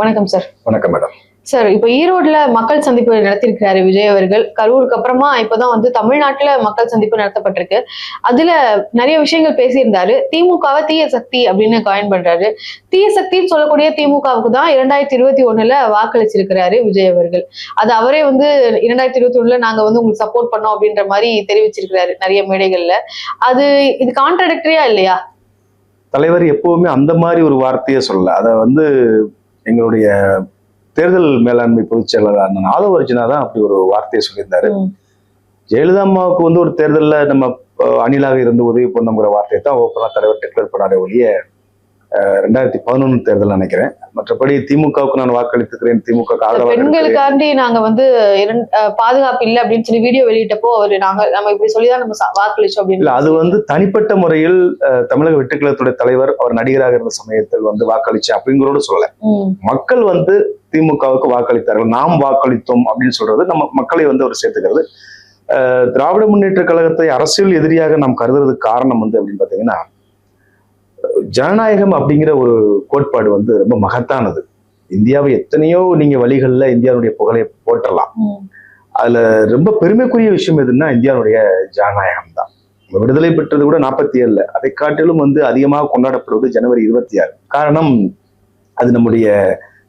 வணக்கம் சார் வணக்கம் madam sir இப்போ ஈரோட்ல மக்கள் சந்திப்பு நடத்திருக்கிறாரு விஜய் அவர்கள். கரூருக்கு அப்புறமா இப்பதான் வந்து தமிழ்நாட்டுல மக்கள் சந்திப்பு நடத்தப்பட்டிருக்கு. அதுல நிறைய விஷயங்கள் பேசியிருந்தாரு. திமுகவை தீய சக்தி அப்படின்னு காயின் பண்றாரு. தீய சக்தின்னு சொல்லக்கூடிய திமுகவுக்கு தான் இரண்டாயிரத்தி இருபத்தி ஒண்ணுல வாக்களிச்சிருக்கிறாரு விஜய் அவர்கள். அது அவரே வந்து இரண்டாயிரத்தி இருபத்தி ஒண்ணுல நாங்க வந்து உங்களுக்கு சப்போர்ட் பண்ணோம் அப்படின்ற மாதிரி தெரிவிச்சிருக்கிறாரு நிறைய மேடைகள்ல. அது இது கான்ட்ரடிக்டரியா இல்லையா? தலைவர் எப்பவுமே அந்த மாதிரி ஒரு வார்த்தையை சொல்லல அதை வந்து எங்களுடைய தேர்தல் மேலாண்மை பொதுச் செயலாளர் அண்ணன் ஆதவர்ஜினா தான் அப்படி ஒரு வார்த்தையை சொல்லியிருந்தாரு. ஜெயலலிதா அம்மாவுக்கு வந்து ஒரு தேர்தல்ல நம்ம அணிலாக இருந்து உதவி பண்ணோங்கிற வார்த்தையை தான் ஓப்பனா தலைவர் டிக்ளேர் பண்ணாரே ஒழிய ரெண்டாயிரத்தி பதினொன்று தேர்தல் நினைக்கிறேன். மற்றபடி திமுகவுக்கு நான் வாக்களித்துக்கிறேன் திமுக. பெண்களுக்காண்டி நாங்க வந்து பாதுகாப்பு இல்லை அப்படின்னு சொல்லி வீடியோ வெளியிட்டப்போ அவரு நாங்க நம்ம இப்படி சொல்லிதான் நம்ம வாக்களிச்சோம் அப்படின்னு அது வந்து தனிப்பட்ட முறையில் தமிழக வெட்டுக்கழகத்துடைய தலைவர் அவர் நடிகராக இருந்த சமயத்தில் வந்து வாக்களிச்சு அப்படிங்கிறோட சொல்லல. மக்கள் வந்து திமுகவுக்கு வாக்களித்தார்கள். நாம் வாக்களித்தோம் அப்படின்னு சொல்றது நம்ம மக்களை வந்து அவர் சேர்த்துக்கிறது. திராவிட முன்னேற்ற கழகத்தை அரசியல் எதிரியாக நாம் கருதுறதுக்கு காரணம் வந்து அப்படின்னு பாத்தீங்கன்னா ஜனநாயகம் அப்படிங்கிற ஒரு கோட்பாடு வந்து ரொம்ப மகத்தானது. இந்தியாவை எத்தனையோ நீங்க வழிகள்ல இந்தியாவுடைய புகழை போற்றலாம். அதுல ரொம்ப பெருமைக்குரிய விஷயம் எதுன்னா இந்தியாவுடைய ஜனநாயகம் தான். விடுதலை பெற்றது கூட நாற்பத்தி ஏழுல அதை காட்டிலும் வந்து அதிகமாக கொண்டாடப்படுவது ஜனவரி இருபத்தி ஆறு காரணம் அது நம்முடைய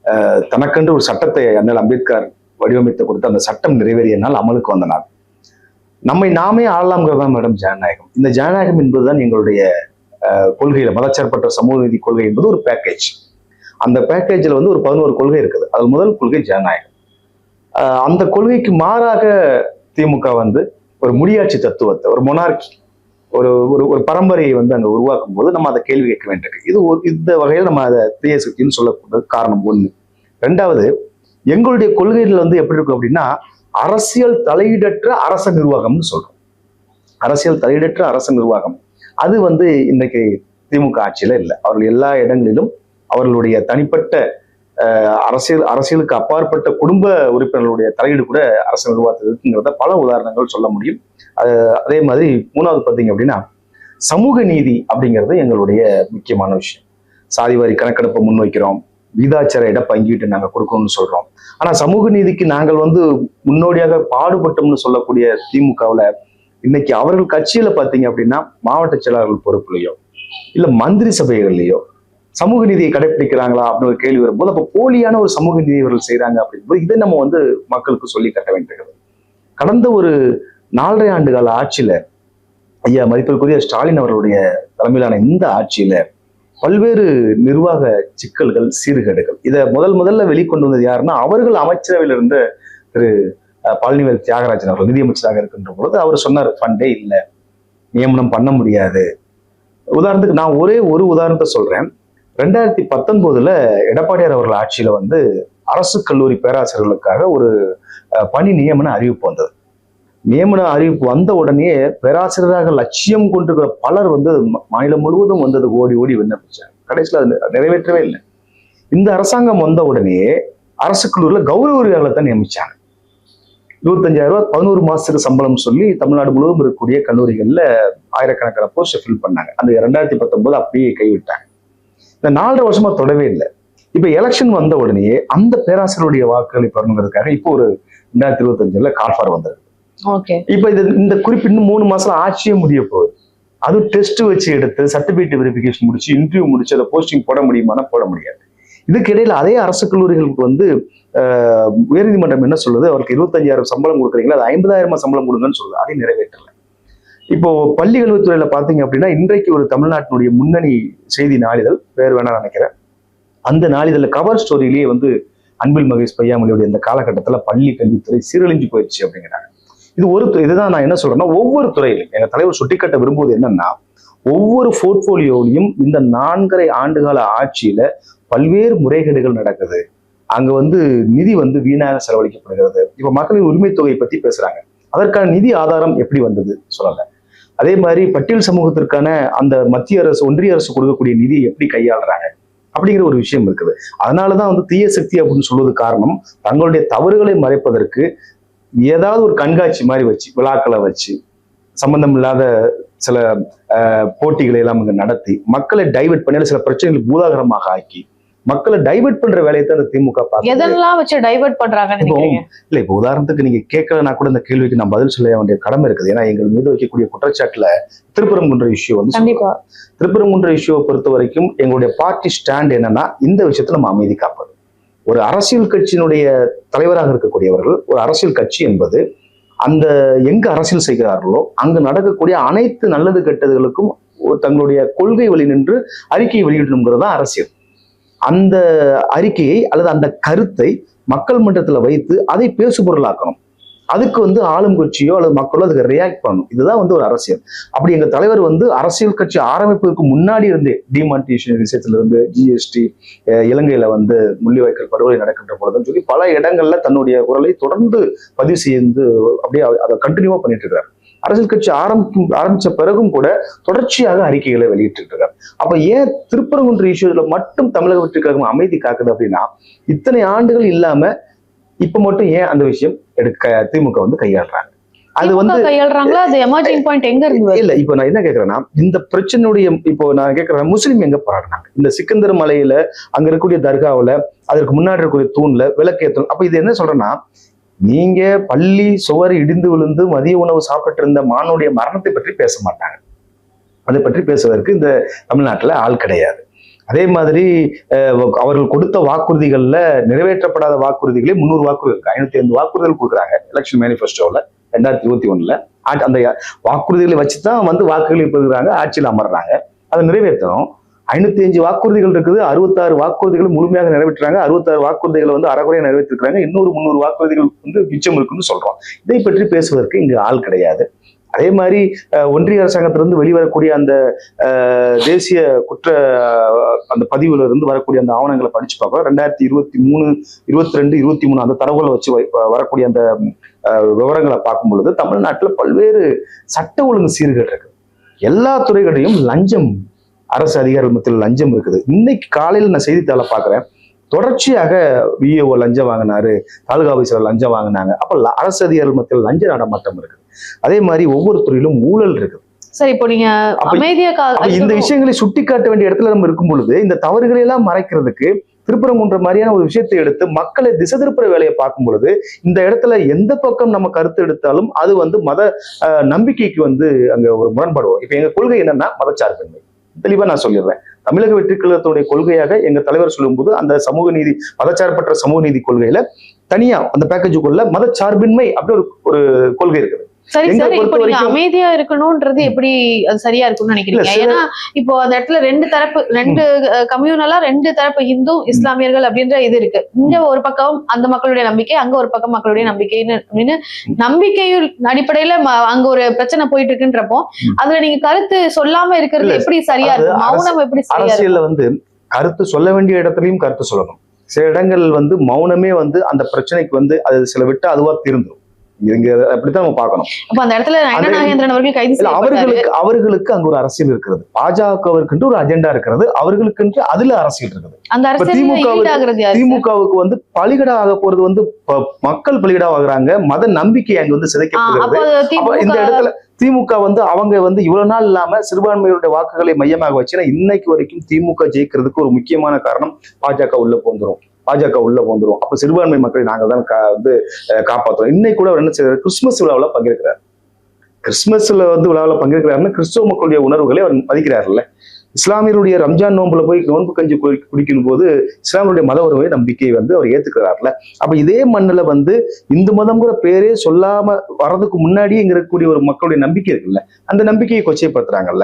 அஹ், தனக்கென்று ஒரு சட்டத்தை அண்ணல் அம்பேத்கர் வடிவமைத்து கொடுத்து அந்த சட்டம் நிறைவேறிய நாள் அமலுக்கு வந்த நாள். நம்மை நாமே ஆளலாம்ங்கிறது மேடம் ஜனநாயகம். இந்த ஜனநாயகம் என்பதுதான் எங்களுடைய கொள்கையில மதச்சார்பற்ற சமூக நீதி கொள்கை என்பது ஒரு பேக்கேஜ் அந்த பேக்கேஜில் வந்து ஒரு பதினோரு கொள்கை இருக்குது. அது முதல் கொள்கை ஜனநாயகம். அந்த கொள்கைக்கு மாறாக திமுக வந்து ஒரு முடியாட்சி தத்துவத்தை ஒரு மொனார்கி ஒரு ஒரு ஒரு பரம்பரையை வந்து அங்க உருவாக்கும் போது நம்ம அதை கேள்வி கேட்க வேண்டியிருக்கு. இது ஒரு இந்த வகையில் நம்ம அதை தீய சக்தின்னு சொல்லக்கூடிய காரணம் ஒன்று ரெண்டாவது எங்களுடைய கொள்கைகள் வந்து எப்படி இருக்கும் அப்படின்னா அரசியல் தலையீடற்ற அரச நிர்வாகம்னு சொல்றோம். அரசியல் தலையீடற்ற அரச நிர்வாகம். அது வந்து இன்னைக்கு திமுக ஆட்சியில் இல்லை. அவர்கள் எல்லா இடங்களிலும் அவர்களுடைய தனிப்பட்ட அரசியல் அரசியலுக்கு அப்பாற்பட்ட குடும்ப உறுப்பினர்களுடைய தலையீடு கூட அரசு நிர்வாகத்தில் இருக்குங்கிறத பல உதாரணங்கள் சொல்ல முடியும். அதே மாதிரி மூணாவது பார்த்தீங்க அப்படின்னா சமூக நீதி அப்படிங்கிறது எங்களுடைய முக்கியமான விஷயம். சாதிவாரி கணக்கெடுப்பை முன்வைக்கிறோம். வீதாச்சார இட பங்கீட்டு நாங்கள் கொடுக்கணும்னு சொல்றோம். ஆனா சமூக நீதிக்கு நாங்கள் வந்து முன்னோடியாக பாடுபட்டோம்னு சொல்லக்கூடிய திமுகவுல இன்னைக்கு அவர்கள் கட்சியில பாத்தீங்க அப்படின்னா மாவட்ட செயலாளர்கள் பொறுப்புலையோ இல்ல மந்திரி சபைகள்லையோ சமூக நீதியை கடைபிடிக்கிறாங்களா அப்படின்னு ஒரு கேள்வி வரும்போது அப்போ போலியான ஒரு சமூக நீதி இவர்கள் செய்றாங்க அப்படிங்கும்போது இதை நம்ம வந்து மக்களுக்கு சொல்லி கட்ட வேண்டியிருக்கிறது. கடந்த ஒரு நாலரை ஆண்டு கால ஆட்சியில ஐயா மதிப்பிற்குரிய ஸ்டாலின் அவர்களுடைய தலைமையிலான இந்த ஆட்சியில பல்வேறு நிர்வாக சிக்கல்கள் சீர்கேடுகள் இதை முதல் முதல்ல வெளிக்கொண்டு வந்தது யாருன்னா அவர்கள் அமைச்சரவையில் இருந்த திரு பழனிவேல் தியாகராஜன் அவர்கள் நிதியமைச்சராக இருக்கின்ற பொழுது அவர் சொன்னார் ஃபண்டே இல்லை. நியமனம் பண்ண முடியாது. உதாரணத்துக்கு நான் ஒரே ஒரு உதாரணத்தை சொல்றேன். ரெண்டாயிரத்தி பத்தொன்பதுல எடப்பாடியார் அவர்கள் ஆட்சியில வந்து அரசு கல்லூரி பேராசிரியர்களுக்காக ஒரு அஹ், பணி நியமன அறிவிப்பு வந்தது. நியமன அறிவிப்பு வந்த உடனே பேராசிரியராக லட்சியம் கொண்டிருக்கிற பலர் வந்து மாநிலம் முழுவதும் வந்தது ஓடி ஓடி விண்ணப்பிச்சாங்க. கடைசியில் அது நிறைவேற்றவே இல்லை. இந்த அரசாங்கம் வந்த உடனே அரசு கல்லூரியில் கௌரவ உரியாளர்களை தான் நியமிச்சாங்க. இருபத்தஞ்சாயிரம் ரூபாய் பதினோரு மாசத்துக்கு சம்பளம் சொல்லி தமிழ்நாடு முழுவதும் இருக்கக்கூடிய கல்லூரிகள்ல ஆயிரக்கணக்கான போஸ்ட் ஃபில் பண்ணாங்க. அந்த ரெண்டாயிரத்தி பத்தொன்பது அப்படியே கைவிட்டாங்க. இந்த நாலரை வருஷமா தொடவே இல்லை. இப்ப எலெக்ஷன் வந்த உடனே அந்த பேராசிரியருடைய வாக்குகளை பெறணுங்கிறதுக்காக இப்போ ஒரு ரெண்டாயிரத்தி இருபத்தஞ்சுல கால்ஃபார் வந்தது ஓகே இப்ப இது இந்த குறிப்பு இன்னும் மூணு மாசம் ஆட்சியே முடிய போகுது. அதுவும் டெஸ்ட் வச்சு எடுத்து சர்டிபிகேட் வெரிஃபிகேஷன் முடிச்சு இன்டர்வியூ முடிச்சு அதை போஸ்டிங் போட முடியுமானா போட முடியாது. இதுக்கு இடையில அதே அரசு கல்லூரிகளுக்கு வந்து உயர்நீதிமன்றம் என்ன சொல்லுது? அவருக்கு இருபத்தஞ்சாயிரம் சம்பளம் கொடுக்குறீங்களா? அது ஐம்பதாயிரமா சம்பளம் கொடுங்கன்னு சொல்லுது. அதை நிறைவேற்றலை. இப்போ பள்ளி கல்வித்துறையில பாத்தீங்க அப்படின்னா இன்றைக்கு ஒரு தமிழ்நாட்டினுடைய முன்னணி செய்தி நாளிதழ் வேறு வேணா நினைக்கிறேன். அந்த நாளிதழ் கவர் ஸ்டோரியிலேயே வந்து அன்பில் மகேஷ் பையாமொழியுடைய இந்த காலகட்டத்தில் பள்ளி கல்வித்துறை சீரழிஞ்சு போயிடுச்சு அப்படிங்கிறாங்க. இது ஒரு இதுதான் நான் என்ன சொல்றேன்னா ஒவ்வொரு துறையிலும் எங்க தலைவர் சுட்டிக்காட்ட விரும்புவது என்னன்னா ஒவ்வொரு போர்ட்போலியோலையும் இந்த நான்கரை ஆண்டுகால ஆட்சியில பல்வேறு முறைகேடுகள் நடக்குது. அங்க வந்து நிதி வந்து வீணாக செலவழிக்கப்படுகிறது. இப்ப மக்களின் உரிமை தொகையை பத்தி பேசுறாங்க. அதற்கான நிதி ஆதாரம் எப்படி வந்தது? சொல்லல அதே மாதிரி பட்டியல் சமூகத்திற்கான அந்த மத்திய அரசு ஒன்றிய அரசு கொடுக்கக்கூடிய நிதியை எப்படி கையாளுறாங்க? அப்படிங்கிற ஒரு விஷயம் இருக்குது. அதனாலதான் வந்து தீய சக்தி அப்படின்னு சொல்வது காரணம். தங்களுடைய தவறுகளை மறைப்பதற்கு ஏதாவது ஒரு கண்காட்சி மாதிரி வச்சு விழாக்களை வச்சு சம்பந்தம் இல்லாத சில போட்டிகளை எல்லாம் இங்க நடத்தி மக்களை டைவெர்ட் பண்ணி சில பிரச்சனைகளை பூதாகரமாக ஆக்கி மக்களை டைவர்ட் பண்ற வேலையை தான் அந்த திமுக எதெல்லாம் வச்சு டைவர்ட் நினைக்கிறீங்க? இல்ல இப்போ உதாரணத்துக்கு நீங்க கேட்கலனா கூட இந்த கேள்விக்கு நான் பதில் சொல்ல வேண்டிய கடமை இருக்குது. ஏன்னா எங்கள் மீது வைக்கக்கூடிய குற்றச்சாட்டுல திருப்பரங்குன்ற இஷ்யூ வந்து கண்டிப்பா. திருப்பரங்குன்ற இஷ்யூவை பொறுத்த வரைக்கும் எங்களுடைய பார்ட்டி ஸ்டாண்ட் என்னன்னா இந்த விஷயத்துல நம்ம அமைதி காப்பது. ஒரு அரசியல் கட்சியினுடைய தலைவராக இருக்கக்கூடியவர்கள் ஒரு அரசியல் கட்சி என்பது அந்த எங்க அரசியல் செய்கிறார்களோ அங்கு நடக்கக்கூடிய அனைத்து நல்லது கெட்டதுகளுக்கும் தங்களுடைய கொள்கை வழி நின்று அறிக்கையை வெளியிடணுங்கிறது தான் அரசியல். அந்த அறிக்கையை அல்லது அந்த கருத்தை மக்கள் மன்றத்தில் வைத்து அதை பேசுபொருளாக்கணும். அதுக்கு வந்து ஆளும் கட்சியோ அல்லது மக்களோ அதுக்கு ரியாக்ட் பண்ணணும். இதுதான் வந்து ஒரு அரசியல். அப்படி எங்க தலைவர் வந்து அரசியல் கட்சி ஆரம்பிப்பதற்கு முன்னாடி இருந்தே டிமானிட்டேஷன் விஷயத்துல இருந்து ஜிஎஸ்டி இலங்கையில வந்து முள்ளிவாய்க்கல் படுகொலை நடக்கின்ற பொழுதுன்னு சொல்லி பல இடங்கள்ல தன்னுடைய குரலை தொடர்ந்து பதிவு செய்து அப்படியே அதை கண்டினியூவா பண்ணிட்டு இருக்காரு. அரசியல் கட்சி ஆரம்பிக்கும் ஆரம்பிச்ச பிறகும் கூட தொடர்ச்சியாக அறிக்கைகளை வெளியிட்டு இருக்காரு அப்ப ஏன் திருப்பரங்குன்ற இஷ்யூல மட்டும் தமிழக வெற்றி கழகம் அமைதி காக்குது அப்படின்னா இத்தனை ஆண்டுகள் இல்லாம இப்ப மட்டும் ஏன் அந்த விஷயம் எடுக்க திமுக வந்து கையாளுறாங்க? அது வந்து கையாளுறாங்களா? அது எமர்ஜிங் பாயிண்ட் எங்க இருந்து? இல்ல இப்போ நான் என்ன கேக்குறேன்னா இந்த பிரச்சனையுடைய இப்போ நான் கேக்குறேன் முஸ்லீம் எங்க போராடினாங்க? இந்த சிக்கந்தர் மலையில அங்க இருக்கக்கூடிய தர்காவுல அதற்கு முன்னாடி இருக்கக்கூடிய தூண்ல விளக்கேற்றணும் அப்ப இது என்ன சொல்றேன்னா நீங்க பள்ளி சுவர் இடிந்து விழுந்து மதிய உணவு சாப்பிட்டு இருந்த மானுடைய மரணத்தை பற்றி பேச மாட்டாங்க. அதை பற்றி பேசுவதற்கு இந்த தமிழ்நாட்டுல ஆள் கிடையாது. அதே மாதிரி அவர்கள் கொடுத்த வாக்குறுதிகள்ல நிறைவேற்றப்படாத வாக்குறுதிகளே முந்நூறு வாக்குறுதிகள் ஐநூத்தி ஐந்து வாக்குறுதிகள் கொடுக்குறாங்க. எலெக்ஷன் மேனிஃபெஸ்டோவில் ரெண்டாயிரத்தி இருபத்தி ஒண்ணுல. அந்த வாக்குறுதிகளை வச்சு தான் வந்து வாக்குகளை பெறுகிறாங்க ஆட்சியில் அமர்றாங்க. அதை நிறைவேற்றணும். ஐநூத்தி அஞ்சு வாக்குறுதிகள் இருக்குது. அறுபத்தாறு வாக்குறுதிகள் முழுமையாக நிறைவேற்றுறாங்க. அறுபத்தாறு வாக்குறுதிகளை வந்து அறகுறையாக நிறைவேற்றிருக்காங்க இன்னொரு முந்நூறு வாக்குறுதிகள் வந்து மிச்சம் இருக்குன்னு சொல்றோம். இதை பற்றி பேசுவதற்கு இங்கு ஆள் கிடையாது. அதே மாதிரி ஒன்றிய அரசாங்கத்திலிருந்து வெளிவரக்கூடிய அந்த தேசிய குற்ற அந்த பதிவுல இருந்து வரக்கூடிய அந்த ஆவணங்களை படிச்சு பார்ப்போம். ரெண்டாயிரத்தி இருபத்தி மூணு இருபத்தி ரெண்டு இருபத்தி மூணு அந்த தரவுகளை வச்சு வை- வரக்கூடிய அந்த விவரங்களை பார்க்கும் பொழுது தமிழ்நாட்டில் பல்வேறு சட்ட ஒழுங்கு சீர்கேடு இருக்கு. எல்லா துறைகளிலும் லஞ்சம் அரசு அதிகாரிகள் மத்தியில் லஞ்சம் இருக்குது. இன்னைக்கு காலையில் நான் செய்தித்தாளை பார்க்குறேன். தொடர்ச்சியாக விஏஓ லஞ்சம் வாங்கினாரு. தாலுகா ஆபீசர் லஞ்சம் வாங்கினாங்க. அப்ப அரசு அதிகாரிகள் மத்தியில் லஞ்ச நடமாட்டம் இருக்குது. அதே மாதிரி ஒவ்வொரு துறையிலும் ஊழல் இருக்குது. சரி இப்போ நீங்க இந்த விஷயங்களை சுட்டி காட்ட வேண்டிய இடத்துல நம்ம இருக்கும் பொழுது இந்த தவறுகளை எல்லாம் மறைக்கிறதுக்கு திருப்பரங்குன்ற மாதிரியான ஒரு விஷயத்தை எடுத்து மக்களை திசை திருப்புற வேலையை பார்க்கும் பொழுது இந்த இடத்துல எந்த பக்கம் நம்ம கருத்து எடுத்தாலும் அது வந்து மத நம்பிக்கைக்கு வந்து அங்க ஒரு முரண்பாடுவோம் இப்ப எங்க கொள்கை என்னன்னா மதச்சார்பின்மை. தெளிவா நான் சொல்லிடுறேன். தமிழக வெற்றிக்கழகத்துடைய கொள்கையாக எங்க தலைவர் சொல்லும்போது அந்த சமூக நீதி மதச்சார்பற்ற சமூக நீதி கொள்கையில தனியா அந்த பேக்கேஜுக்குள்ள மதச்சார்பின்மை அப்படி ஒரு ஒரு கொள்கை இருக்குது. சரி சார். இப்போ நீங்க அமைதியா இருக்கணும்ன்றது எப்படி அது சரியா இருக்கும்னு நினைக்கிறீங்க? ஏன்னா இப்போ அந்த இடத்துல ரெண்டு தரப்பு ரெண்டு கம்யூனலா ரெண்டு தரப்பு இந்து இஸ்லாமியர்கள் அப்படின்ற இது இருக்கு. இங்க ஒரு பக்கம் அந்த மக்களுடைய நம்பிக்கை அங்க ஒரு பக்கம் மக்களுடைய நம்பிக்கைன்னு அப்படின்னு நம்பிக்கையில் அடிப்படையில அங்க ஒரு பிரச்சனை போயிட்டு இருக்குன்றப்போ. அதுல நீங்க கருத்து சொல்லாம இருக்கிறது எப்படி சரியா இருக்கும்? மௌனம் எப்படி சரியா அரசியல்ல வந்து கருத்து சொல்ல வேண்டிய இடத்துலயும் கருத்து சொல்லணும். சில இடங்கள் வந்து மௌனமே வந்து அந்த பிரச்சனைக்கு வந்து அது சில விட்டு அதுவா தீர்ந்துடும் இங்க அப்படித்தான் நம்ம பார்க்கணும். அப்ப அந்த இடத்துல நாகேந்திரன் அவர்கள் கைது அவர்களுக்கு அவர்களுக்கு அங்க ஒரு அரசியல் இருக்கிறது. பாஜகவிற்கு ஒரு அஜெண்டா இருக்கிறது. அவர்களுக்கு அதுல அரசியல் இருக்குது. அந்த திமுக? திமுகவுக்கு வந்து பலிகடா ஆக போறது வந்து மக்கள் பலிகடா ஆகுறாங்க மத நம்பிக்கை அங்க வந்து சிதைக்கப்படுகிறது. இந்த இடத்துல திமுக வந்து அவங்க வந்து இவ்வளவு நாள் இல்லாம சிறுபான்மையினுடைய வாக்குகளை மையமாக வச்சு ஏன்னா இன்னைக்கு வரைக்கும் திமுக ஜெயிக்கிறதுக்கு ஒரு முக்கியமான காரணம் பாஜக உள்ள போந்துரும் பாஜக உள்ள வந்துடும் அப்ப சிறுபான்மை மக்களை நாங்கள் தான் வந்து காப்பாற்றுறோம் காப்பாத்துறோம் இன்னைக்கு கூட அவர் என்ன செய்யறாரு கிறிஸ்துமஸ் விழாவில் பங்கேற்கிறார் கிறிஸ்துமஸ்ல வந்து விழாவில் பங்கேற்கிறாருன்னா கிறிஸ்துவ மக்களுடைய உணர்வுகளை அவர் மதிக்கிறாருல்ல. இஸ்லாமியருடைய ரம்ஜான் நோன்புல போய் நோன்பு கஞ்சி குடி- குடிக்கும் போது இஸ்லாமியருடைய மத உறவை நம்பிக்கையை வந்து அவர் ஏத்துக்கிறார்ல அப்ப இதே மண்ணுல வந்து இந்து மதம்ங்கிற பேரே சொல்லாம வர்றதுக்கு முன்னாடியே இங்க இருக்கக்கூடிய ஒரு மக்களுடைய நம்பிக்கை இருக்குல்ல. அந்த நம்பிக்கையை கொச்சைப்படுத்துறாங்கல்ல.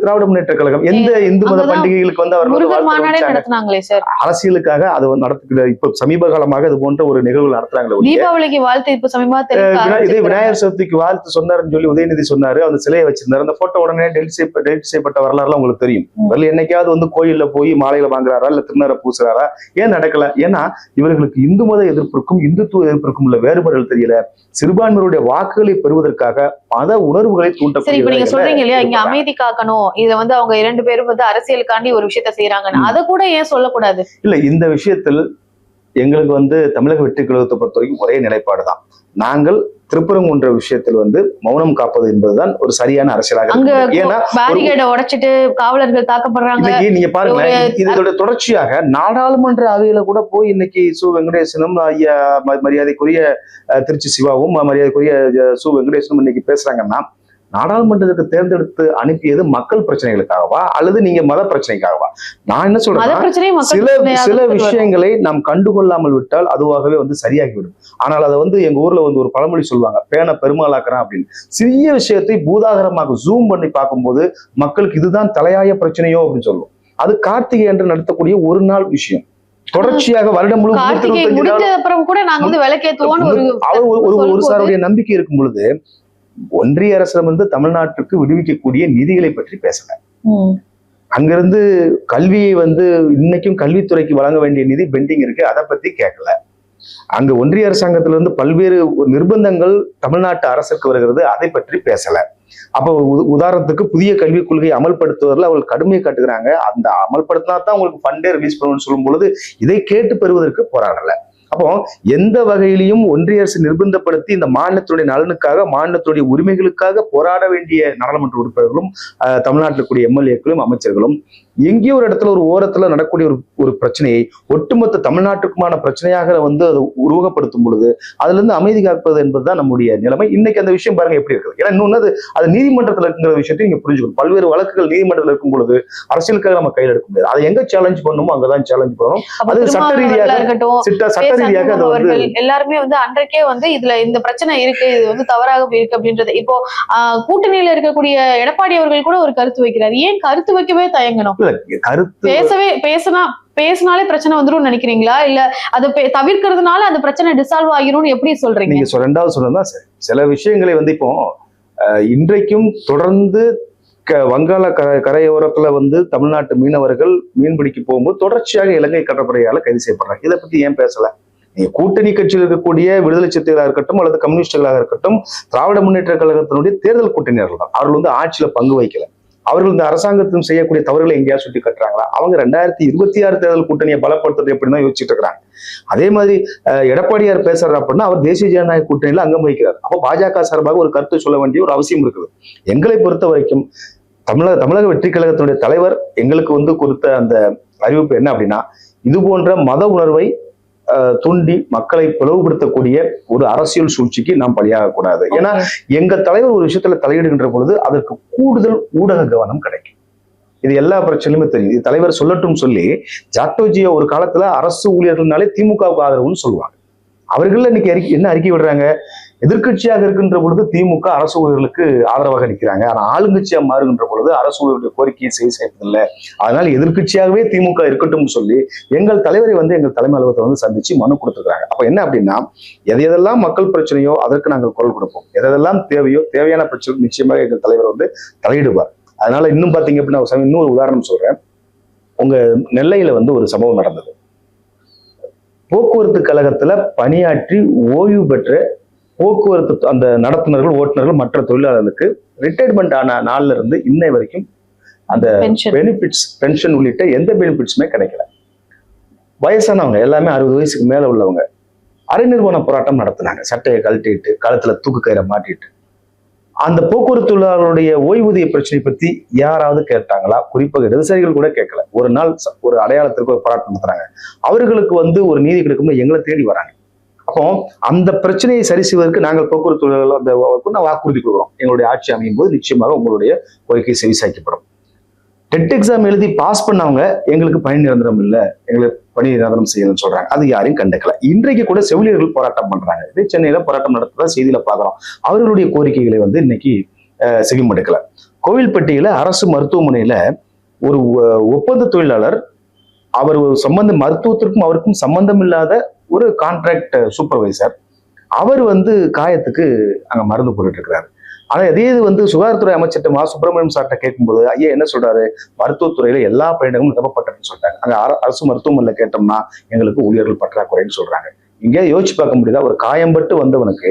திராவிட முன்னேற்ற கழகம் எந்த இந்து மத பண்டிகைகளுக்கு வந்து அவர் அரசியலுக்காக அது நடத்துக்கிற இப்ப சமீப காலமாக அது போன்ற ஒரு நிகழ்வு நடத்துறாங்களே தீபாவளிக்கு வாழ்த்து இப்ப வினா- இதே. விநாயகர் சதுர்த்திக்கு வாழ்த்து சொன்னாருன்னு சொல்லி உதயநிதி சொன்னாரு. அந்த சிலையை வச்சிருந்தாரு. அந்த போட்டோ உடனே டெலிட் செய்ய டெலிட் செய்யப்பட்ட வரலாறுலாம் உங்களுக்கு தெரியும். வரல என்னைக்காவது வந்து கோயில்ல போய் மாலையில வாங்குறாரா இல்ல திருநரை பூசுறாரா? ஏன் நடக்கல? ஏன்னா இவர்களுக்கு இந்து மத எதிர்ப்பிற்கும் இந்துத்துவ எதிர்ப்பிற்கும் உள்ள வேறுபாடுகள் தெரியல. சிறுபான்மையினுடைய வாக்குகளை பெறுவதற்காக மத உணர்வுகளை சரி இப்ப நீங்க சொல்றீங்க இல்லையா? இங்க அமைதி காக்கணும். இத வந்து அவங்க இரண்டு பேரும் வந்து அரசியலுக்காண்டி ஒரு விஷயத்த செய்யறாங்கன்னு. அத கூட ஏன் சொல்லக்கூடாது? இல்ல இந்த விஷயத்தில் எங்களுக்கு வந்து தமிழக வெற்றி கழகத்தை பொறுத்த வரைக்கும் ஒரே நிலைப்பாடு தான் நாங்கள் திருப்பரங்குன்ற விஷயத்தில் வந்து மௌனம் காப்பது என்பதுதான் ஒரு சரியான அரசியலாக. ஏன்னா உடைச்சிட்டு காவலர்கள் தாக்கப்படுறாங்க நீங்க பாருங்களேன் ஒரு- இதோட தொடர்ச்சியாக நாடாளுமன்ற அவையில கூட போய் இன்னைக்கு சு வெங்கடேசனும் ஐயா மரியாதைக்குரிய திருச்சி சிவாவும் மரியாதைக்குரிய சு வெங்கடேசனும் இன்னைக்கு பேசுறாங்கன்னா நாடாளுமன்றத்துக்கு தேர்ந்தெடுத்து அனுப்பியது மக்கள் பிரச்சனைகளுக்காகவா அல்லது நீங்க மத பிரச்சனைக்காகவா? நான் என்ன சொல்றேன் சில சில. விஷயங்களை நாம் கண்டுகொள்ளாமல் விட்டால் அதுவாகவே வந்து சரியாகிவிடும். ஆனால் அதை வந்து எங்க ஊர்ல வந்து ஒரு பழமொழி சொல்லுவாங்க பேனை பெருமாளாக்குறான் அப்படின்னு. சிறிய விஷயத்தை பூதாகரமாக ஜூம் பண்ணி பார்க்கும்போது மக்களுக்கு இதுதான் தலையாய பிரச்சனையோ அப்படின்னு சொல்லும் அது கார்த்திகை என்று நடத்தக்கூடிய ஒரு நாள் விஷயம். தொடர்ச்சியாக வருடம் முழுவதும் கார்த்திகை 125 நாள் முடிஞ்ச அப்புறம் கூட நாங்க வந்து விளக்கேத்துவோம்னு ஒரு ஒரு- சாருடைய நம்பிக்கை இருக்கும் பொழுது ஒன்றிய அரசிடம் வந்து தமிழ்நாட்டுக்கு விடுவிக்கக்கூடிய நிதிகளை பற்றி பேசல. அங்கிருந்து கல்வியை வந்து இன்னைக்கும் கல்வித்துறைக்கு வழங்க வேண்டிய நிதி பெண்டிங் இருக்கு அதை பத்தி கேட்கல. அங்க ஒன்றிய அரசாங்கத்துல இருந்து பல்வேறு நிர்பந்தங்கள் தமிழ்நாட்டு அரசுக்கு வருகிறது அதை பற்றி பேசல. அப்போ உதாரணத்துக்கு புதிய கல்விக் கொள்கையை அமல்படுத்துவதில் அவர்கள் கடுமையை காட்டுகிறாங்க. அந்த அமல்படுத்தினா தான் உங்களுக்கு ஃபண்டே ரிலீஸ் பண்ணணும்னு சொல்லும் பொழுது இதை கேட்டு பெறுவதற்கு போராடல. அப்போ எந்த வகையிலையும் ஒன்றிய அரசு நிர்பந்தப்படுத்தி இந்த மாநிலத்துடைய நலனுக்காக மாநிலத்துடைய உரிமைகளுக்காக போராட வேண்டிய நாடாளுமன்ற உறுப்பினர்களும் அஹ், தமிழ்நாட்டில் கூடிய எம்எல்ஏக்களும் அமைச்சர்களும் எங்கேயோ ஒரு இடத்துல ஒரு ஓரத்துல நடக்கக்கூடிய ஒரு ஒரு பிரச்சனையை ஒட்டுமொத்த தமிழ்நாட்டுக்குமான பிரச்சனையாக வந்து அதை உருவகப்படுத்தும் பொழுது அதுல இருந்து அமைதி காப்பது என்பதுதான் நம்முடைய நிலைமை. இன்னைக்கு அந்த விஷயம் பாருங்க எப்படி இருக்குது. ஏன்னா இன்னொன்னு அது அது நீதிமன்றத்தில் இருக்குங்கிற விஷயத்தை நீங்க புரிஞ்சுக்கணும். பல்வேறு வழக்குகள் நீதிமன்றத்தில் இருக்கும் பொழுது அரசியலுக்காக நம்ம கையில் எடுக்க முடியாது. அதை எங்க சேலஞ்ச் பண்ணணுமோ அங்கதான் சேலஞ்ச் பண்ணணும். அது சட்ட ரீதியாக இருக்கட்டும் சிட்ட ரீதியாக அது வந்து அவர்கள் எல்லாருமே வந்து அன்றைக்கே வந்து இதுல இந்த பிரச்சனை இருக்கு இது வந்து தவறாக இருக்கு அப்படின்றது. இப்போ கூட்டணியில இருக்கக்கூடிய எடப்பாடி அவர்கள் கூட ஒரு கருத்து வைக்கிறார். ஏன் கருத்து வைக்கவே தயங்கணும்? கருத்து பேசவே பேசினா பேசினாலே பிரச்சனை வந்துரும் நினைக்கிறீங்களா? இல்ல அதை தவிர்க்கிறதுனால அந்த பிரச்சனை டிசால்வ் ஆகிரும்னு எப்படி சொல்றீங்க? நீங்க ரெண்டாவது சொன்னதுதான் சரி சில விஷயங்களை வந்து இப்போ இன்றைக்கும் தொடர்ந்து வங்காள கரை கரையோரத்துல வந்து தமிழ்நாட்டு மீனவர்கள் மீன்பிடிக்க போகும்போது தொடர்ச்சியாக இலங்கை கடற்படையால கைது செய்யப்படுறாங்க. இதை பத்தி ஏன் பேசல? நீங்க கூட்டணி கட்சியில் இருக்கக்கூடிய விடுதலை சிறுத்தைகளாக இருக்கட்டும் அல்லது கம்யூனிஸ்டுகளாக இருக்கட்டும் திராவிட முன்னேற்ற கழகத்தினுடைய தேர்தல் கூட்டணியர்கள் தான். அவர்கள் வந்து ஆட்சியில பங்கு வைக்கல அவர்கள் இந்த அரசாங்கத்தின் செய்யக்கூடிய தவறுகளை எங்கேயா சுட்டி கட்டுறாங்களா? அவங்க ரெண்டாயிரத்தி இருபத்தி ஆறு தேர்தல் கூட்டணியை பலப்படுத்துறது எப்படின்னு தான் யோசிச்சுட்டு இருக்கிறாங்க. அதே மாதிரி எடப்பாடியார் பேசுறாரு அப்படின்னா அவர் தேசிய ஜனநாயக கூட்டணியில அங்கம் வகிக்கிறார். அப்போ பாஜக சார்பாக ஒரு கருத்து சொல்ல வேண்டிய ஒரு அவசியம் இருக்குது. எங்களை பொறுத்த வரைக்கும் தமிழக தமிழக வெற்றி கழகத்தினுடைய தலைவர் எங்களுக்கு வந்து கொடுத்த அந்த அறிவிப்பு என்ன அப்படின்னா இது போன்ற மத உணர்வை தூண்டி மக்களை பிளவுபடுத்தக்கூடிய ஒரு அரசியல் சூழ்ச்சிக்கு நாம் பலியாக கூடாது ஏன்னா எங்க தலைவர் ஒரு விஷயத்துல தலையிடுகின்ற பொழுது அதற்கு கூடுதல் ஊடக கவனம் கிடைக்கும். இது எல்லா பிரச்சனையுமே தெரியும். தலைவர் சொல்லட்டும் சொல்லி ஜாக்டோஜியோ ஒரு காலத்துல அரசு ஊழியர்கள்னாலே திமுகவுக்கு ஆதரவுன்னு சொல்லுவாங்க. அவர்கள் இன்னைக்கு அறிக்கை என்ன அறிக்கை விடுறாங்க? எதிர்க்கட்சியாக இருக்கின்ற பொழுது திமுக அரசு ஊழியர்களுக்கு ஆதரவாக நிற்கிறாங்க. ஆனா ஆளுங்கட்சியா மாறுகின்ற பொழுது அரசு ஊழியர்களுடைய கோரிக்கையை செய்ய செய்யறதில்லை. அதனால எதிர்க்கட்சியாகவே திமுக இருக்கட்டும் சொல்லி எங்கள் தலைவரை வந்து எங்கள் தலைமை அலுவலகத்தை வந்து சந்திச்சு மனு கொடுத்துருக்காங்க அப்ப என்ன அப்படின்னா எது எதெல்லாம் மக்கள் பிரச்சனையோ அதற்கு நாங்கள் குரல் கொடுப்போம். எதெல்லாம் தேவையோ தேவையான பிரச்சனை நிச்சயமாக எங்கள் தலைவர் வந்து தலையிடுவார். அதனால இன்னும் பாத்தீங்க அப்படின்னா ஒரு இன்னொரு உதாரணம் சொல்றேன். உங்க நெல்லையில வந்து ஒரு சம்பவம் நடந்தது. போக்குவரத்து கழகத்துல பணியாற்றி ஓய்வு பெற்ற போக்குவரத்து அந்த நடத்துனர்கள் ஓட்டுநர்கள் மற்ற தொழிலாளர்களுக்கு ரிட்டையர்மெண்ட் ஆன நாள்ல இருந்து இன்னை வரைக்கும் அந்த பெனிஃபிட்ஸ் பென்ஷன் உள்ளிட்ட எந்த பெனிஃபிட்ஸுமே கிடைக்கல. வயசானவங்க எல்லாமே அறுபது வயசுக்கு மேல உள்ளவங்க அரை நிர்வாண போராட்டம் நடத்தினாங்க. சட்டையை கழட்டிட்டு கழுத்துல தூக்கு கயிறை மாட்டிட்டு. அந்த போக்குவரத்து தொழிலாளருடைய ஓய்வூதிய பிரச்சனை பத்தி யாராவது கேட்டாங்களா? குறிப்பாக இடதுசாரிகள் கூட கேட்கல. ஒரு நாள் ஒரு அடையாளத்திற்கு ஒரு போராட்டம் நடத்துறாங்க. அவர்களுக்கு வந்து ஒரு நீதி கிடைக்கும்போது எங்களை தேடி வராங்க. அப்போ அந்த பிரச்சனையை சரி செய்வதற்கு நாங்கள் போக்குவரத்து தொழிலாளர்கள் அந்த வாக்குறுதி கொடுக்குறோம். எங்களுடைய ஆட்சி அமையும் போது நிச்சயமாக உங்களுடைய கோரிக்கை செவிசாய்க்கப்படும் டெட் எக்ஸாம் எழுதி பாஸ் பண்ணவங்க எங்களுக்கு பணி நிரந்தரம் இல்லை. எங்களுக்கு பணி நிரந்தரம் செய்யணும்னு சொல்றாங்க. அது யாரையும் கண்டுக்கல. இன்றைக்கு கூட செவிலியர்கள் போராட்டம் பண்றாங்க. இதே சென்னையில போராட்டம் நடத்துறதா செய்தியில பாக்குறோம் அவர்களுடைய கோரிக்கைகளை வந்து இன்னைக்கு செவிமடுக்கல. கோவில்பட்டியில அரசு மருத்துவமனையில ஒரு ஒப்பந்த தொழிலாளர் அவர் ஒரு சம்பந்த மருத்துவத்திற்கும் அவருக்கும் சம்பந்தம் இல்லாத ஒரு கான்ட்ராக்ட் சூப்பர்வைசர் அவர் வந்து காயத்துக்கு அங்க மருந்து போட்டுட்டு இருக்கிறாரு ஆனா அதே இது வந்து சுகாதாரத்துறை அமைச்சர்கிட்ட மா சுப்பிரமணியம் சார்கிட்ட கேட்கும்போது ஐயா என்ன சொல்றாரு? மருத்துவத்துறையில எல்லா பணியிடங்களும் நிரப்பப்பட்டதுன்னு சொல்றாங்க. அங்கே அர- அரசு மருத்துவமனையில் கேட்டோம்னா எங்களுக்கு ஊழியர்கள் பற்றாக்குறைன்னு சொல்றாங்க. இங்கே யோசிச்சு பார்க்க முடியுதா? ஒரு காயம்பட்டு வந்தவனுக்கு